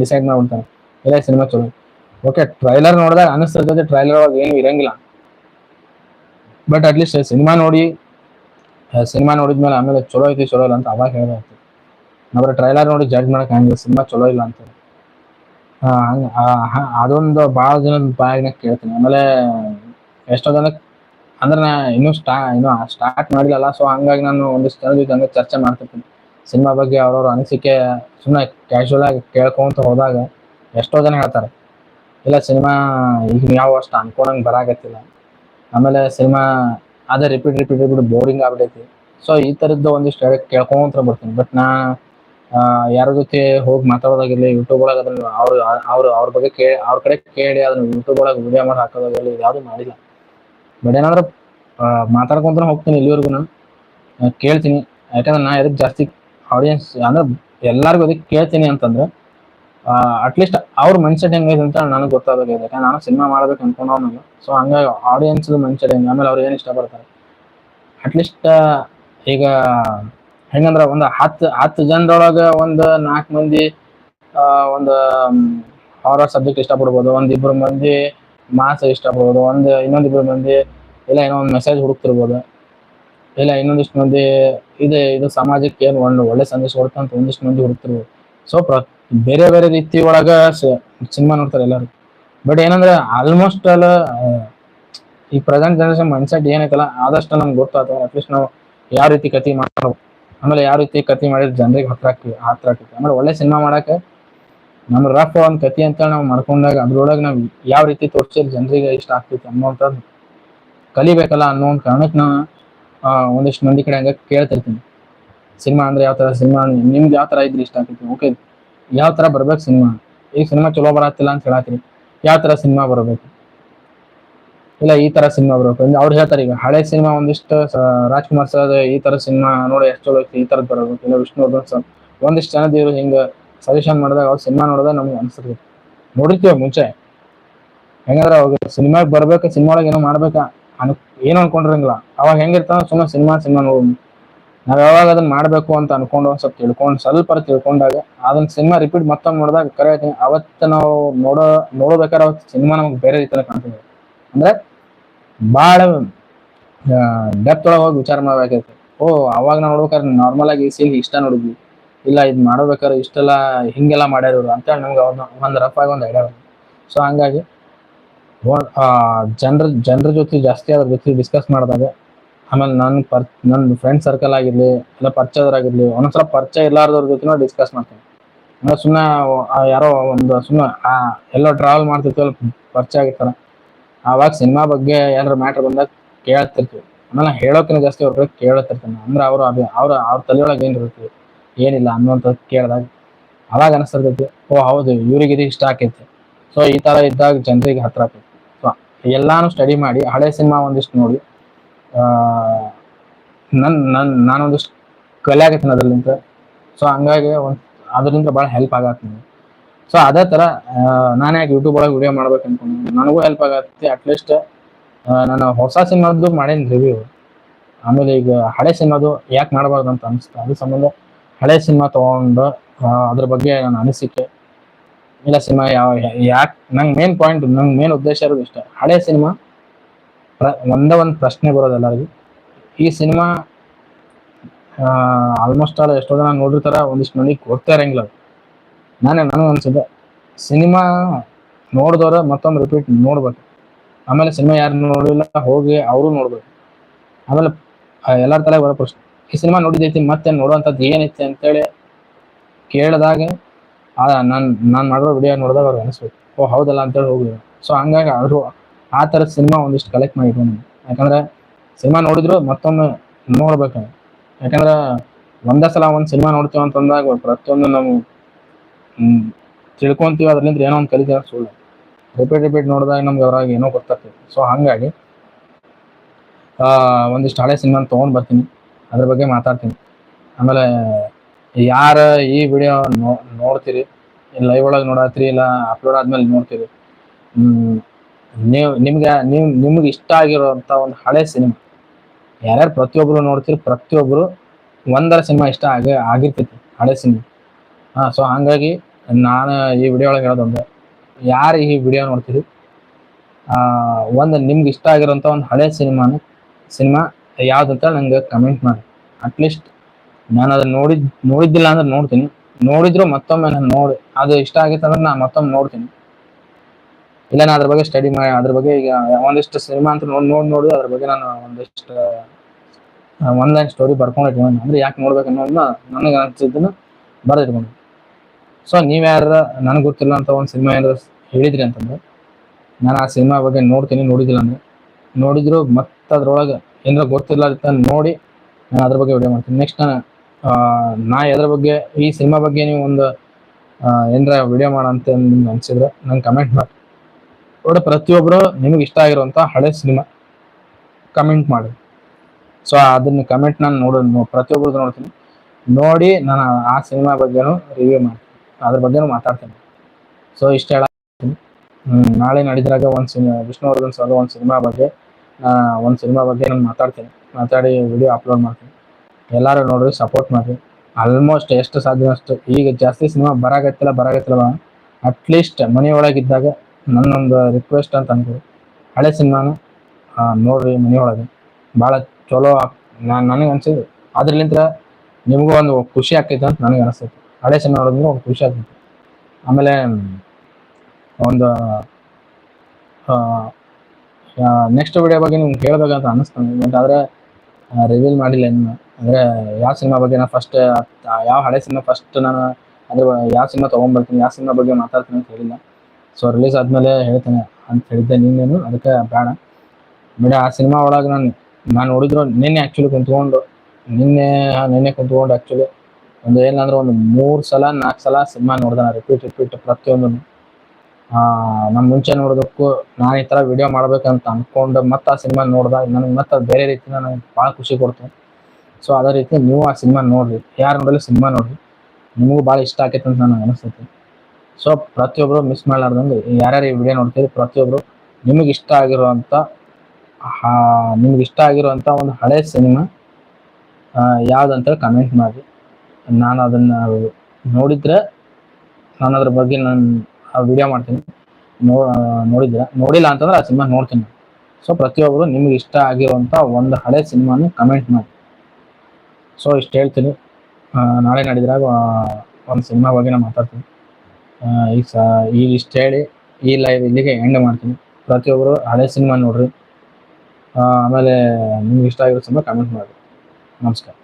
ಡಿಸೈಡ್ ಮಾಡ್ಬಿಡ್ತಾನೆ ಇಲ್ಲ ಸಿನಿಮಾ ಚಲೋ. ಓಕೆ ಟ್ರೈಲರ್ ನೋಡಿದಾಗ ಅನಿಸ್ತದೆ ಟ್ರೈಲರ್ ಒಳಗೆ ಏನು ಇರಂಗಿಲ್ಲ. ಬಟ್ ಅಟ್ಲೀಸ್ಟ್ ಸಿನಿಮಾ ನೋಡಿ ಸಿನಿಮಾ ನೋಡಿದ್ಮೇಲೆ ಆಮೇಲೆ ಚಲೋ ಐತಿ, ಚಲೋ ಇಲ್ಲ ಅಂತ ಅವಾಗ ಹೇಳ್ಬೇಕು ನಾವು ಟ್ರೈಲರ್ ನೋಡಿ ಜಡ್ಜ್ ಮಾಡಕ್ ಹಂಗಿಲ್ಲ ಸಿನಿಮಾ ಚಲೋ ಇಲ್ಲ ಅಂತ. ಅದೊಂದು ಭಾಳ ಜನ ಬಾಯಾಗ ಕೇಳ್ತೀನಿ. ಆಮೇಲೆ ಎಷ್ಟೋ ಜನ ಅಂದ್ರೆ ನಾ ಇನ್ನೂ ಸ್ಟಾ, ಇನ್ನೂ ಸ್ಟಾರ್ಟ್ ಮಾಡಿಲ್ಲಲ್ಲ ಸೊ ಹಂಗಾಗಿ ನಾನು ಒಂದಿಷ್ಟು ಜನ ಹಂಗೆ ಚರ್ಚೆ ಮಾಡ್ತಿರ್ತೀನಿ. ಸಿನಿಮಾ ಬಗ್ಗೆ ಅವ್ರವ್ರ ಅನಿಸಿಕೆ ಸುಮ್ಮನೆ ಕ್ಯಾಶುವಲ್ ಆಗಿ ಕೇಳ್ಕೊಂತ ಹೋದಾಗ ಎಷ್ಟೋ ಜನ ಹೇಳ್ತಾರೆ, ಇಲ್ಲ ಸಿನಿಮಾ ಈಗ ಯಾವ ಅಷ್ಟು ಅನ್ಕೊಂಡಂಗೆ ಬರಾಗತ್ತಿಲ್ಲ ಆಮೇಲೆ ಸಿನಿಮಾ ಅದೇ ರಿಪೀಟ್ ರಿಪೀಟ್ ರಿಪೀಟ್ ಬೋರಿಂಗ್ ಆಗ್ಬಿಟ್ಟೈತಿ ಸೊ ಈ ಥರದ್ದು ಒಂದಿಷ್ಟು ಹೇಳಿ ಕೇಳ್ಕೊಂತ ಬರ್ತೀನಿ ಬಟ್ ನಾ ಯಾರ ಜೊತೆ ಹೋಗಿ ಮಾತಾಡೋದಾಗಿರ್ಲಿ ಯೂಟ್ಯೂಬ್ ಒಳಗೆ ಅದನ್ನು ಅವ್ರು ಅವ್ರು, ಅವ್ರ ಬಗ್ಗೆ ಕೇಳಿ, ಅವ್ರ ಕಡೆ ಕೇಳಿ ಅದನ್ನ ಯೂಟ್ಯೂಬ್ ಒಳಗೆ ವಿಡಿಯೋ ಮಾಡಿ ಹಾಕೋದಾಗಿರ್ಲಿ ಯಾವುದೂ ಮಾಡಿಲ್ಲ. ಬಟ್ ಏನಾದ್ರು ಮಾತಾಡ್ಕೊಂತ ಹೋಗ್ತೀನಿ ಇಲ್ಲಿವರೆಗೂ ನಾನು. ಕೇಳ್ತೀನಿ. ಯಾಕಂದ್ರೆ ನಾ ಎದಕ್ಕೆ ಜಾಸ್ತಿ ಆಡಿಯನ್ಸ್ ಅಂದ್ರೆ ಎಲ್ಲರಿಗೂ ಅದಕ್ಕೆ ಕೇಳ್ತೀನಿ ಅಂತಂದ್ರೆ ಅಟ್ಲೀಸ್ಟ್ ಅವ್ರ ಮೈಂಡ್ಸೆಟ್ ಹೆಂಗೈತೆ ಅಂತ ನನಗೆ ಗೊತ್ತಾಗಬೇಕು ಯಾಕಂದ್ರೆ ನಾನು ಸಿನಿಮಾ ಮಾಡ್ಬೇಕು ಅನ್ಕೊಂಡವನಲ್ಲ ಸೊ ಹಂಗಾಗಿ ಆಡಿಯನ್ಸ್ ಮೈಂಡ್ ಸೆಟ್ ಹೆಂಗೆ, ಆಮೇಲೆ ಅವ್ರು ಏನು ಇಷ್ಟಪಡ್ತಾರೆ. ಅಟ್ಲೀಸ್ಟ್ ಈಗ ಹೆಂಗಂದ್ರ ಒಂದು ಹತ್ತು ಹತ್ತು ಜನದೊಳಗೆ ಒಂದು ನಾಲ್ಕು ಮಂದಿ ಒಂದು ಹಾರರ್ ಸಬ್ಜೆಕ್ಟ್ ಇಷ್ಟಪಡ್ಬೋದು. ಒಂದು ಇಬ್ಬರು ಮಂದಿ ಮಾಸ್ ಇಷ್ಟಪಡ್ಬೋದು. ಒಂದು ಇನ್ನೊಂದಿಬ್ರು ಮಂದಿ ಇಲ್ಲ, ಏನೋ ಒಂದು ಮೆಸೇಜ್ ಹುಡುಕ್ತಿರ್ಬೋದು. ಇಲ್ಲ, ಇನ್ನೊಂದಿಷ್ಟು ಮಂದಿ ಇದೆ, ಇದು ಸಮಾಜಕ್ಕೆ ಏನು ಒಂದು ಒಳ್ಳೆ ಸಂದೇಶ ಕೊಡುತ್ತೆ ಅಂತ ಒಂದಿಷ್ಟು ಮಂದಿ ಹುಡುಕ್ತಿರ್ಬೋದು. ಸೊ ಬೇರೆ ಬೇರೆ ರೀತಿ ಒಳಗ ಸಿನಿಮಾ ನೋಡ್ತಾರೆ ಎಲ್ಲರೂ. ಬಟ್ ಏನಂದ್ರೆ ಆಲ್ಮೋಸ್ಟ್ ಅಲ್ಲ ಈ ಪ್ರೆಸೆಂಟ್ ಜನರೇಷನ್ ಮೈಂಡ್ಸೆಟ್ ಏನೈತಲ್ಲ, ಆದಷ್ಟು ನಮ್ಗೆ ಗೊತ್ತಾಗ್ತದೆ ಅಟ್ಲೀಸ್ಟ್ ನಾವು ಯಾವ ರೀತಿ ಕತಿ ಮಾಡೋ ಆಮೇಲೆ ಯಾವ ರೀತಿ ಕತಿ ಮಾಡಿದ್ರೆ ಜನರಿಗೆ ಹತ್ರ ಆಗ್ತೀವಿ ಹತ್ರ ಆಗ್ತೀವಿ. ಆಮೇಲೆ ಒಳ್ಳೆ ಸಿನಿಮಾ ಮಾಡಕ್ಕೆ ನಮ್ಮ ರಫ್ ಒಂದು ಕತಿ ಅಂತ ನಾವು ಮಾಡ್ಕೊಂಡಾಗ ಅದ್ರೊಳಗೆ ನಾವು ಯಾವ ರೀತಿ ತೋರಿಸಿದ್ರೆ ಜನರಿಗೆ ಇಷ್ಟ ಆಗ್ತೈತಿ ಅನ್ನೋಂಥದ್ದು ಕಲಿಬೇಕಲ್ಲ ಅನ್ನೋ ಒಂದು ಕಾರಣಕ್ಕೆ ನಾ ಒಂದಿಷ್ಟು ಮಂದಿ ಕಡೆ ಹಂಗ ಕೇಳ್ತಿರ್ತೀನಿ. ಸಿನಿಮಾ ಅಂದ್ರೆ ಯಾವ ತರ ಸಿನಿಮಾ ನಿಮ್ಗೆ ಯಾವ ತರ ಇದ್ರೆ ಇಷ್ಟ ಆಗ್ತೈತಿ? ಓಕೆ ಯಾವ ತರ ಬರ್ಬೇಕು ಸಿನಿಮಾ? ಈಗ ಸಿನಿಮಾ ಚಲೋ ಬರತ್ತಿಲ್ಲ ಅಂತ ಹೇಳತ್ತೀರಿ ಯಾವ ತರ ಸಿನಿಮಾ ಬರಬೇಕು? ಇಲ್ಲ, ಈ ತರ ಸಿನಿಮಾ ಬರಬೇಕು. ಅಂದ್ರೆ ಅವ್ರು ಹೇಳ್ತಾರೆ ಈಗ, ಹಳೆ ಸಿನಿಮಾ ಒಂದಿಷ್ಟು ರಾಜ್ಕುಮಾರ್ ಸರ್ ಈ ತರ ಸಿನಿಮಾ ನೋಡಿ ಎಷ್ಟು ಚಲೋ ಐತಿ, ಈ ತರದ್ ಬರಬೇಕು. ಇಲ್ಲ, ವಿಷ್ಣುವರ್ಧನ್ ಸರ್, ಒಂದಿಷ್ಟು ಜನದ ಹಿಂಗ ಸಜೆಷನ್ ಮಾಡಿದಾಗ ಅವ್ರು ಸಿನಿಮಾ ನೋಡಿದಾಗ ನಮ್ಗೆ ಅನ್ಸಿರ್ತೈತಿ ನೋಡಿರ್ತೀವಿ ಮುಂಚೆ. ಹೆಂಗಂದ್ರೆ ಅವಾಗ ಸಿನಿಮಾಗ್ ಬರ್ಬೇಕು ಸಿನಿಮಾ ಒಳಗೆ ಏನೋ ಮಾಡ್ಬೇಕ? ಅನ್ ಏನು ಅನ್ಕೊಂಡಿರಂಗಿಲ್ಲ. ಅವಾಗ ಹೆಂಗಿರ್ತಾವ ಸುಮ್ಮನೆ ಸಿನಿಮಾ ಸಿನಿಮಾ ನೋಡ್. ನಾವ್ ಯಾವಾಗ ಅದನ್ನ ಮಾಡ್ಬೇಕು ಅಂತ ಅನ್ಕೊಂಡು ಸ್ವಲ್ಪ ತಿಳ್ಕೊಂಡು, ಸ್ವಲ್ಪ ತಿಳ್ಕೊಂಡಾಗ ಅದನ್ನ ಸಿನಿಮಾ ರಿಪೀಟ್ ಮತ್ತೊಮ್ಮೆ ನೋಡಿದಾಗ ಕರೆ ಹೇಳ್ತೀನಿ. ಅವತ್ತ ನಾವು ನೋಡೋ, ನೋಡಬೇಕಾದ್ರೆ ಅವತ್ತು ಸಿನಿಮಾ ನಮ್ಗೆ ಬೇರೆ ರೀತಿಯಲ್ಲಿ ಕಾಣ್ತದೆ. ಅಂದ್ರೆ ಭಾಳ ಡೆಪ್ತ್ ಒಳಗೆ ಹೋಗಿ ವಿಚಾರ ಮಾಡ್ಬೇಕಾಯ್ತು ಓ, ಅವಾಗ ನಾವು ನೋಡ್ಬೇಕಾದ್ರೆ ನಾರ್ಮಲ್ ಆಗಿ ಸೀನ್ ಇಷ್ಟ ನೋಡಿದ್ವಿ. ಇಲ್ಲ, ಇದು ಮಾಡ್ಬೇಕಾದ್ರೆ ಇಷ್ಟೆಲ್ಲ ಹಿಂಗೆಲ್ಲ ಮಾಡ್ಯಾರ ಅಂತ ಅಂತೇಳಿ ನಮ್ಗೆ ಅವ್ನ ಒಂದು ರಫ್ ಆಗಿ ಒಂದು ಐಡಿಯಾ ಸೊ ಹಂಗಾಗಿ ಜನರ ಜನರ ಜೊತೆ ಜಾಸ್ತಿ ಅದ್ರ ಜೊತೆ ಡಿಸ್ಕಸ್ ಮಾಡಿದಾಗ, ಆಮೇಲೆ ನನ್ನ ಪರ್ ನನ್ನ ಫ್ರೆಂಡ್ ಸರ್ಕಲ್ ಆಗಿರ್ಲಿ, ಇಲ್ಲ ಪರಿಚಯದವರಾಗಿರ್ಲಿ, ಒಂದೊಂದ್ಸಲ ಪರಿಚಯ ಇಲ್ಲಾರ್ದವ್ರ ಜೊತೆನೂ ಡಿಸ್ಕಸ್ ಮಾಡ್ತೀನಿ ಅಂದ್ರೆ ಸುಮ್ಮನೆ ಯಾರೋ ಒಂದು ಸುಮ್ಮನೆ ಎಲ್ಲೋ ಟ್ರಾವೆಲ್ ಮಾಡ್ತಿರ್ತೀವಲ್ಲ, ಪರಿಚಯ ಆಗಿರ್ತಾರೆ. ಆವಾಗ ಸಿನಿಮಾ ಬಗ್ಗೆ ಏನಾರ ಮ್ಯಾಟ್ರ್ ಬಂದಾಗ ಕೇಳ್ತಿರ್ತೀವಿ. ಆಮೇಲೆ ಹೇಳೋಕಿನ ಜಾಸ್ತಿ ಅವ್ರ ಬಗ್ಗೆ ಕೇಳತಿರ್ತಾನೆ ಅಂದ್ರೆ ಅವರು ಅಭಿ, ಅವ್ರ ಅವ್ರ ತಲೆಯೊಳಗೆ ಏನ್ ಇರುತ್ತೆ, ಏನಿಲ್ಲ ಅನ್ನುವಂಥದ್ದು ಕೇಳಿದಾಗ ಅವಾಗ ಅನಿಸ್ತಿರ್ತೈತಿ, ಓ ಹೌದು, ಇವ್ರಿಗೆ ಇದು ಇಷ್ಟ ಆಕೈತಿ. ಸೊ ಈ ತರ ಇದ್ದಾಗ ಜನರಿಗೆ ಹತ್ರ ಆಕೈತಿ. ಸೊ ಎಲ್ಲಾನು ಸ್ಟಡಿ ಮಾಡಿ, ಹಳೆ ಸಿನಿಮಾ ಒಂದಿಷ್ಟು ನೋಡಿ ನನ್ ನನ್, ನಾನೊಂದಿಷ್ಟು ಕಲೆ ಆಗೈತೆ ಅದ್ರಲ್ಲಿಂದ ಸೊ ಹಂಗಾಗಿ ಒಂದ್, ಅದರಿಂದ ಭಾಳ ಹೆಲ್ಪ್ ಆಗತ್ತೆ ನನಗೆ ಸೊ ಅದೇ ಥರ ನಾನು ಯಾಕೆ ಯೂಟ್ಯೂಬ್ ಒಳಗೆ ವಿಡಿಯೋ ಮಾಡ್ಬೇಕು ಅನ್ಕೊಂಡು ನನಗೂ ಹೆಲ್ಪ್ ಆಗತ್ತೆ ಅಟ್ಲೀಸ್ಟ್ ನಾನು ಹೊಸ ಸಿನಿಮಾದ್ದು ಮಾಡೇನಿ ರಿವ್ಯೂ ಆಮೇಲೆ ಈಗ ಹಳೆ ಸಿನಿಮಾದು ಯಾಕೆ ಮಾಡಬಾರ್ದು ಅಂತ ಅನಿಸ್ತು ಅದ್ರ ಸಂಬಂಧ ಹಳೆ ಸಿನಿಮಾ ತೊಗೊಂಡು ಅದ್ರ ಬಗ್ಗೆ ನನ್ನ ಅನಿಸಿಕೆ. ಇಲ್ಲ ಸಿನಿಮಾ ಯಾವ ಯಾಕೆ? ನಂಗೆ ಮೇನ್ ಪಾಯಿಂಟ್ ನಂಗೆ ಮೇನ್ ಉದ್ದೇಶ ಇರೋದು ಇಷ್ಟ. ಹಳೆ ಸಿನಿಮಾ ಒಂದೇ ಒಂದು ಪ್ರಶ್ನೆ ಬರೋದು ಎಲ್ಲರಿಗೂ. ಈ ಸಿನಿಮಾ ಆಲ್ಮೋಸ್ಟ್ ಆಲ್ ಎಷ್ಟೋ ಜನ ನೋಡಿರ್ತಾರ, ಒಂದಿಷ್ಟು ಮಂದಿಗೆ ಕೊಡ್ತಾ ಇರಂಗಿಲ್ಲ. ನಾನೇ ನನಗೆ ಅನ್ಸಿದ್ದೆ, ಸಿನಿಮಾ ನೋಡಿದವ್ರ ಮತ್ತೊಮ್ಮೆ ರಿಪೀಟ್ ನೋಡ್ಬೇಕು. ಆಮೇಲೆ ಸಿನಿಮಾ ಯಾರು ನೋಡಿಲ್ಲ, ಹೋಗಿ ಅವರು ನೋಡ್ಬೇಕು. ಆಮೇಲೆ ಎಲ್ಲರ ತಲೆ ಬರೋ ಪ್ರಶ್ನೆ. ಈ ಸಿನಿಮಾ ನೋಡಿದೈತಿ ಮತ್ತೆ ನೋಡುವಂಥದ್ದು ಏನೈತಿ ಅಂತೇಳಿ ಕೇಳಿದಾಗ ನಾನು ನಾನು ಮಾಡಿರೋ ವಿಡಿಯೋ ನೋಡಿದಾಗ ಅವ್ರು ಅನಿಸ್ಬೇಕು. ಓ ಹೌದಲ್ಲ ಅಂತೇಳಿ ಹೋಗಿ ಸೊ ಹಂಗಾಗಿ ಅವರು ಆ ಥರದ ಸಿನಿಮಾ ಒಂದಿಷ್ಟು ಕಲೆಕ್ಟ್ ಮಾಡಿದ್ರು ನಾನು ಯಾಕಂದ್ರೆ ಸಿನಿಮಾ ನೋಡಿದ್ರು ಮತ್ತೊಮ್ಮೆ ನೋಡ್ಬೇಕು. ಯಾಕಂದ್ರೆ ಒಂದೇ ಸಲ ಒಂದು ಸಿನಿಮಾ ನೋಡ್ತೀವಿ ಅಂತಂದಾಗ ಪ್ರತಿಯೊಂದು ನಾವು ತಿಳ್ಕೊಂತೀವಿ. ಅದರಿಂದ ಏನೋ ಒಂದು ಕಲಿತೀವಿ ಸುಳ್ಳು. ರಿಪೀಟ್ ರಿಪೀಟ್ ನೋಡಿದಾಗ ನಮ್ಗೆ ಅದ್ರಾಗ ಏನೋ ಗೊತ್ತಾಗ್ತದೆ. ಸೊ ಹಾಗಾಗಿ ಆ, ಒಂದಿಷ್ಟು ಹಳೆ ಸಿನಿಮಾ ತೊಗೊಂಡು ಬರ್ತೀನಿ. ಅದ್ರ ಬಗ್ಗೆ ಮಾತಾಡ್ತೀನಿ. ಆಮೇಲೆ ಯಾರ ಈ ವಿಡಿಯೋ ನೋಡ್ತೀರಿ ಲೈವ್ ಒಳಗೆ ನೋಡತ್ರಿ, ಇಲ್ಲ ಅಪ್ಲೋಡ್ ಆದ್ಮೇಲೆ ನೋಡ್ತೀರಿ. ನೀವು, ನಿಮ್ಗೆ ನೀವು, ನಿಮ್ಗೆ ಇಷ್ಟ ಆಗಿರೋಂಥ ಒಂದು ಹಳೆ ಸಿನಿಮಾ ಯಾರ್ಯಾರು ಪ್ರತಿಯೊಬ್ಬರು ನೋಡ್ತೀರಿ ಪ್ರತಿಯೊಬ್ಬರು ಒಂದರ ಸಿನಿಮಾ ಇಷ್ಟ ಆಗ, ಆಗಿರ್ತೈತಿ, ಹಳೆ ಸಿನಿಮಾ ಹಾಂ ಸೊ ಹಂಗಾಗಿ ನಾನು ಈ ವಿಡಿಯೋ ಒಳಗೆ ಹೇಳೋದೊಂದು ಯಾರು ಈ ವಿಡಿಯೋ ನೋಡ್ತೀರಿ ಒಂದು ನಿಮ್ಗೆ ಇಷ್ಟ ಆಗಿರೋಂಥ ಒಂದು ಹಳೆ ಸಿನಿಮಾನ ಸಿನಿಮಾ ಯಾವ್ದಂತ ನಂಗೆ ಕಮೆಂಟ್ ಮಾಡಿ. ಅಟ್ಲೀಸ್ಟ್ ನಾನು ಅದನ್ನ ನೋಡಿದ್, ನೋಡಿದ್ದಿಲ್ಲ ಅಂದ್ರೆ ನೋಡ್ತೀನಿ. ನೋಡಿದ್ರು ಮತ್ತೊಮ್ಮೆ ನಾನು ನೋಡಿ, ಅದು ಇಷ್ಟ ಆಗಿತ್ತು ಅಂದ್ರೆ ನಾನು ಮತ್ತೊಮ್ಮೆ ನೋಡ್ತೀನಿ. ಇಲ್ಲ, ನಾನು ಅದ್ರ ಬಗ್ಗೆ ಸ್ಟಡಿ ಮಾಡಿ, ಅದ್ರ ಬಗ್ಗೆ ಈಗ ಒಂದಿಷ್ಟು ಸಿನಿಮಾ ಅಂತ ನೋಡಿ ನೋಡಿ ನೋಡಿ, ಅದ್ರ ಬಗ್ಗೆ ನಾನು ಒಂದಿಷ್ಟು ಒಂದೊಂದು ಸ್ಟೋರಿ ಬರ್ಕೊಂಡಿಟ್ಕೊಂಡು ಅಂದ್ರೆ ಯಾಕೆ ನೋಡ್ಬೇಕು ಅನ್ನೋದನ್ನ ನನಗೆ ಅನ್ಸಿದ್ದನ್ನ ಬರೆದಿಟ್ಕೊಂಡು. ಸೊ ನೀವ್ಯಾರ ನನಗೆ ಗೊತ್ತಿಲ್ಲ ಅಂತ ಒಂದು ಸಿನಿಮಾ ಏನಾದ್ರು ಹೇಳಿದ್ರಿ ಅಂತಂದ್ರೆ, ನಾನು ಆ ಸಿನಿಮಾ ಬಗ್ಗೆ ನೋಡ್ತೀನಿ, ನೋಡಿದಿಲ್ಲ ಅಂದ್ರೆ, ನೋಡಿದ್ರು ಮತ್ತೆ ಅದ್ರೊಳಗೆ ಏನಾರ ಗೊತ್ತಿಲ್ಲ ಅಂತ ನೋಡಿ ನಾನು ಅದ್ರ ಬಗ್ಗೆ ವಿಡಿಯೋ ಮಾಡ್ತೀನಿ. ನೆಕ್ಸ್ಟ್ ನಾನು ನಾ ಎದ್ರ ಬಗ್ಗೆ, ಈ ಸಿನಿಮಾ ಬಗ್ಗೆ ನೀವು ಒಂದು ಏನರ ವಿಡಿಯೋ ನಿಮ್ಗೆ ಅನ್ಸಿದ್ರೆ ನಂಗೆ ಕಮೆಂಟ್ ಮಾಡಿ. ನೋಡಿ ಪ್ರತಿಯೊಬ್ಬರು ನಿಮ್ಗೆ ಇಷ್ಟ ಆಗಿರುವಂಥ ಹಳೆ ಸಿನಿಮಾ ಕಮೆಂಟ್ ಮಾಡಿ. ಸೊ ಅದನ್ನ ಕಮೆಂಟ್ ನಾನು ನೋಡ ಪ್ರತಿಯೊಬ್ಬರದ್ದು ನೋಡ್ತೀನಿ. ನೋಡಿ, ನಾನು ಆ ಸಿನಿಮಾ ಬಗ್ಗೆನೂ ರಿವ್ಯೂ ಮಾಡ್ತೀನಿ ಅದ್ರ ಬಗ್ಗೆನೂ ಮಾತಾಡ್ತೀನಿ. ಸೊ ಇಷ್ಟ ಹೇಳ ನಾಳೆ ನಡೆದ್ರಾಗ ಒಂದು ಸಿನಿಮಾ, ವಿಷ್ಣುವರ್ಧನ್ ಸರ್ ಒಂದು ಸಿನಿಮಾ ಬಗ್ಗೆ ಒಂದು ಸಿನಿಮಾ ಬಗ್ಗೆ ನಾನು ಮಾತಾಡ್ತೀನಿ. ಮಾತಾಡಿ ವಿಡಿಯೋ ಅಪ್ಲೋಡ್ ಮಾಡ್ತೀನಿ. ಎಲ್ಲರೂ ನೋಡ್ರಿ ಸಪೋರ್ಟ್ ಮಾಡ್ರಿ. ಆಲ್ಮೋಸ್ಟ್ ಎಷ್ಟು ಸಾಧ್ಯ ಅಷ್ಟು. ಈಗ ಜಾಸ್ತಿ ಸಿನಿಮಾ ಬರಾಗತ್ತಿಲ್ಲ ಬರಾಗತ್ತಿಲ್ಲ ಅಟ್ಲೀಸ್ಟ್ ಮನೆಯೊಳಗಿದ್ದಾಗ ನನ್ನೊಂದು ರಿಕ್ವೆಸ್ಟ್ ಅಂತ ಅನ್ಬೋದು ಹಳೆ ಸಿನಿಮಾನ ನೋಡ್ರಿ ಮನೆಯೊಳಗೆ ಭಾಳ ಚಲೋ ನಾನು ನನಗೆ ಅನ್ಸಿದ್ದು ಅದ್ರಲಿಂತ ನಿಮಗೂ ಒಂದು ಖುಷಿ ಆಗ್ತೈತೆ ಅಂತ ನನಗೆ ಅನಿಸ್ತೈತೆ. ಹಳೆ ಸಿನಿಮಾ ನೋಡಿದ್ರೆ ಒಂದು ಖುಷಿ ಆಗ್ತೈತಿ. ಆಮೇಲೆ, ಒಂದು ನೆಕ್ಸ್ಟ್ ವಿಡಿಯೋ ಬಗ್ಗೆ ನಿಮ್ಗೆ ಕೇಳಬೇಕಂತ ಅನ್ನಿಸ್ತಾನೆ ಬಟ್ ಆದರೆ ರಿವೀಲ್ ಮಾಡಿಲ್ಲ ಇನ್ನು. ಅಂದರೆ ಯಾವ ಸಿನಿಮಾ ಬಗ್ಗೆ ನಾನು ಫಸ್ಟ್ ಯಾವ ಹಳೆ ಸಿನಿಮಾ ಫಸ್ಟ್ ನಾನು ಅದ್ರ ಯಾವ ಸಿನಿಮಾ ತೊಗೊಂಬರ್ತೀನಿ ಯಾವ ಸಿನಿಮಾ ಬಗ್ಗೆ ಮಾತಾಡ್ತೀನಿ ಅಂತ ಹೇಳಿಲ್ಲ. ಸೊ ರಿಲೀಸ್ ಆದಮೇಲೆ ಹೇಳ್ತೇನೆ ಅಂತ ಹೇಳಿದ್ದೆ. ನಿನ್ನೇನು ಅದಕ್ಕೆ ಬೇಡ. ಬೇಡ ಆ ಸಿನಿಮಾ ಒಳಗೆ ನಾನು ನಾನು ನೋಡಿದ್ರು ನಿನ್ನೆ ಆ್ಯಕ್ಚುಲಿ ಕುಂತ್ಕೊಂಡು, ನಿನ್ನೆ ನಿನ್ನೆ ಕುಂತ್ಕೊಂಡು ಆ್ಯಕ್ಚುಲಿ ಒಂದು ಏನಂದ್ರೆ ಒಂದು ಮೂರು ಸಲ ನಾಲ್ಕು ಸಲ ಸಿನಿಮಾ ನೋಡ್ದೆ ನಾನು. ರಿಪೀಟ್ ರಿಪೀಟ್ ಪ್ರತಿಯೊಂದನ್ನು. ನಮ್ಮ ಮುಂಚೆ ನೋಡೋದಕ್ಕೂ ನಾನು ಈ ಥರ ವಿಡಿಯೋ ಮಾಡ್ಬೇಕಂತ ಅಂದ್ಕೊಂಡು ಮತ್ತೆ ಆ ಸಿನಿಮಾ ನೋಡ್ದಾಗ ನನಗೆ ಮತ್ತೆ ಬೇರೆ ರೀತಿ ನನಗೆ ಭಾಳ ಖುಷಿ ಕೊಡ್ತು. ಸೊ ಅದೇ ರೀತಿ ನೀವು ಆ ಸಿನಿಮಾ ನೋಡ್ರಿ. ಯಾರು ನೋಡಲಿ ಸಿನಿಮಾ ನೋಡ್ರಿ. ನಿಮಗೂ ಭಾಳ ಇಷ್ಟ ಆಕೈತೆ ಅಂತ ನನಗೆ ಅನಿಸ್ತೈತಿ. ಸೊ ಪ್ರತಿಯೊಬ್ಬರು ಮಿಸ್ ಮಾಡಲಾರ್ದಂಗೆ ಯಾರ್ಯಾರು ಈ ವಿಡಿಯೋ ನೋಡ್ತೀರಿ ಪ್ರತಿಯೊಬ್ಬರು ನಿಮಗೆ ಇಷ್ಟ ಆಗಿರುವಂಥ ನಿಮ್ಗೆ ಇಷ್ಟ ಆಗಿರುವಂಥ ಒಂದು ಹಳೆ ಸಿನಿಮಾ ಯಾವುದಂತೇಳಿ ಕಮೆಂಟ್ ಮಾಡಿ ನಾನು ಅದನ್ನು ನೋಡಿದ್ರೆ ನಾನು ಅದ್ರ ಬಗ್ಗೆ ನಾನು ಆ ವಿಡಿಯೋ ಮಾಡ್ತೀನಿ. ನೋ, ನೋಡಿದ್ರೆ, ನೋಡಿಲ್ಲ ಅಂತಂದ್ರೆ ಆ ಸಿನಿಮಾ ನೋಡ್ತೀನಿ. ಸೊ ಪ್ರತಿಯೊಬ್ಬರು ನಿಮ್ಗೆ ಇಷ್ಟ ಆಗಿರುವಂಥ ಒಂದು ಹಳೆ ಸಿನಿಮಾನ ಕಮೆಂಟ್ ಮಾಡಿ ಸೊ ಇಷ್ಟು ಹೇಳ್ತೀನಿ. ನಾಳೆ ನಾಡಿದ್ರಾಗ ಒಂದು ಸಿನಿಮಾ ಬಗ್ಗೆ ನಾನು ಮಾತಾಡ್ತೀನಿ. ಈಗ ಸ ಈಗ ಇಷ್ಟು ಹೇಳಿ, ಈ ಲೈವ್ ಇಲ್ಲಿಗೆ ಎಂಡ್ ಮಾಡ್ತೀನಿ. ಪ್ರತಿಯೊಬ್ಬರು ಹಳೆ ಸಿನಿಮಾ ನೋಡ್ರಿ. ಆಮೇಲೆ ನಿಮ್ಗೆ ಇಷ್ಟ ಆಗಿರೋ ಸಿನಿಮಾ ಕಮೆಂಟ್ ಮಾಡಿ ನಮಸ್ಕಾರ.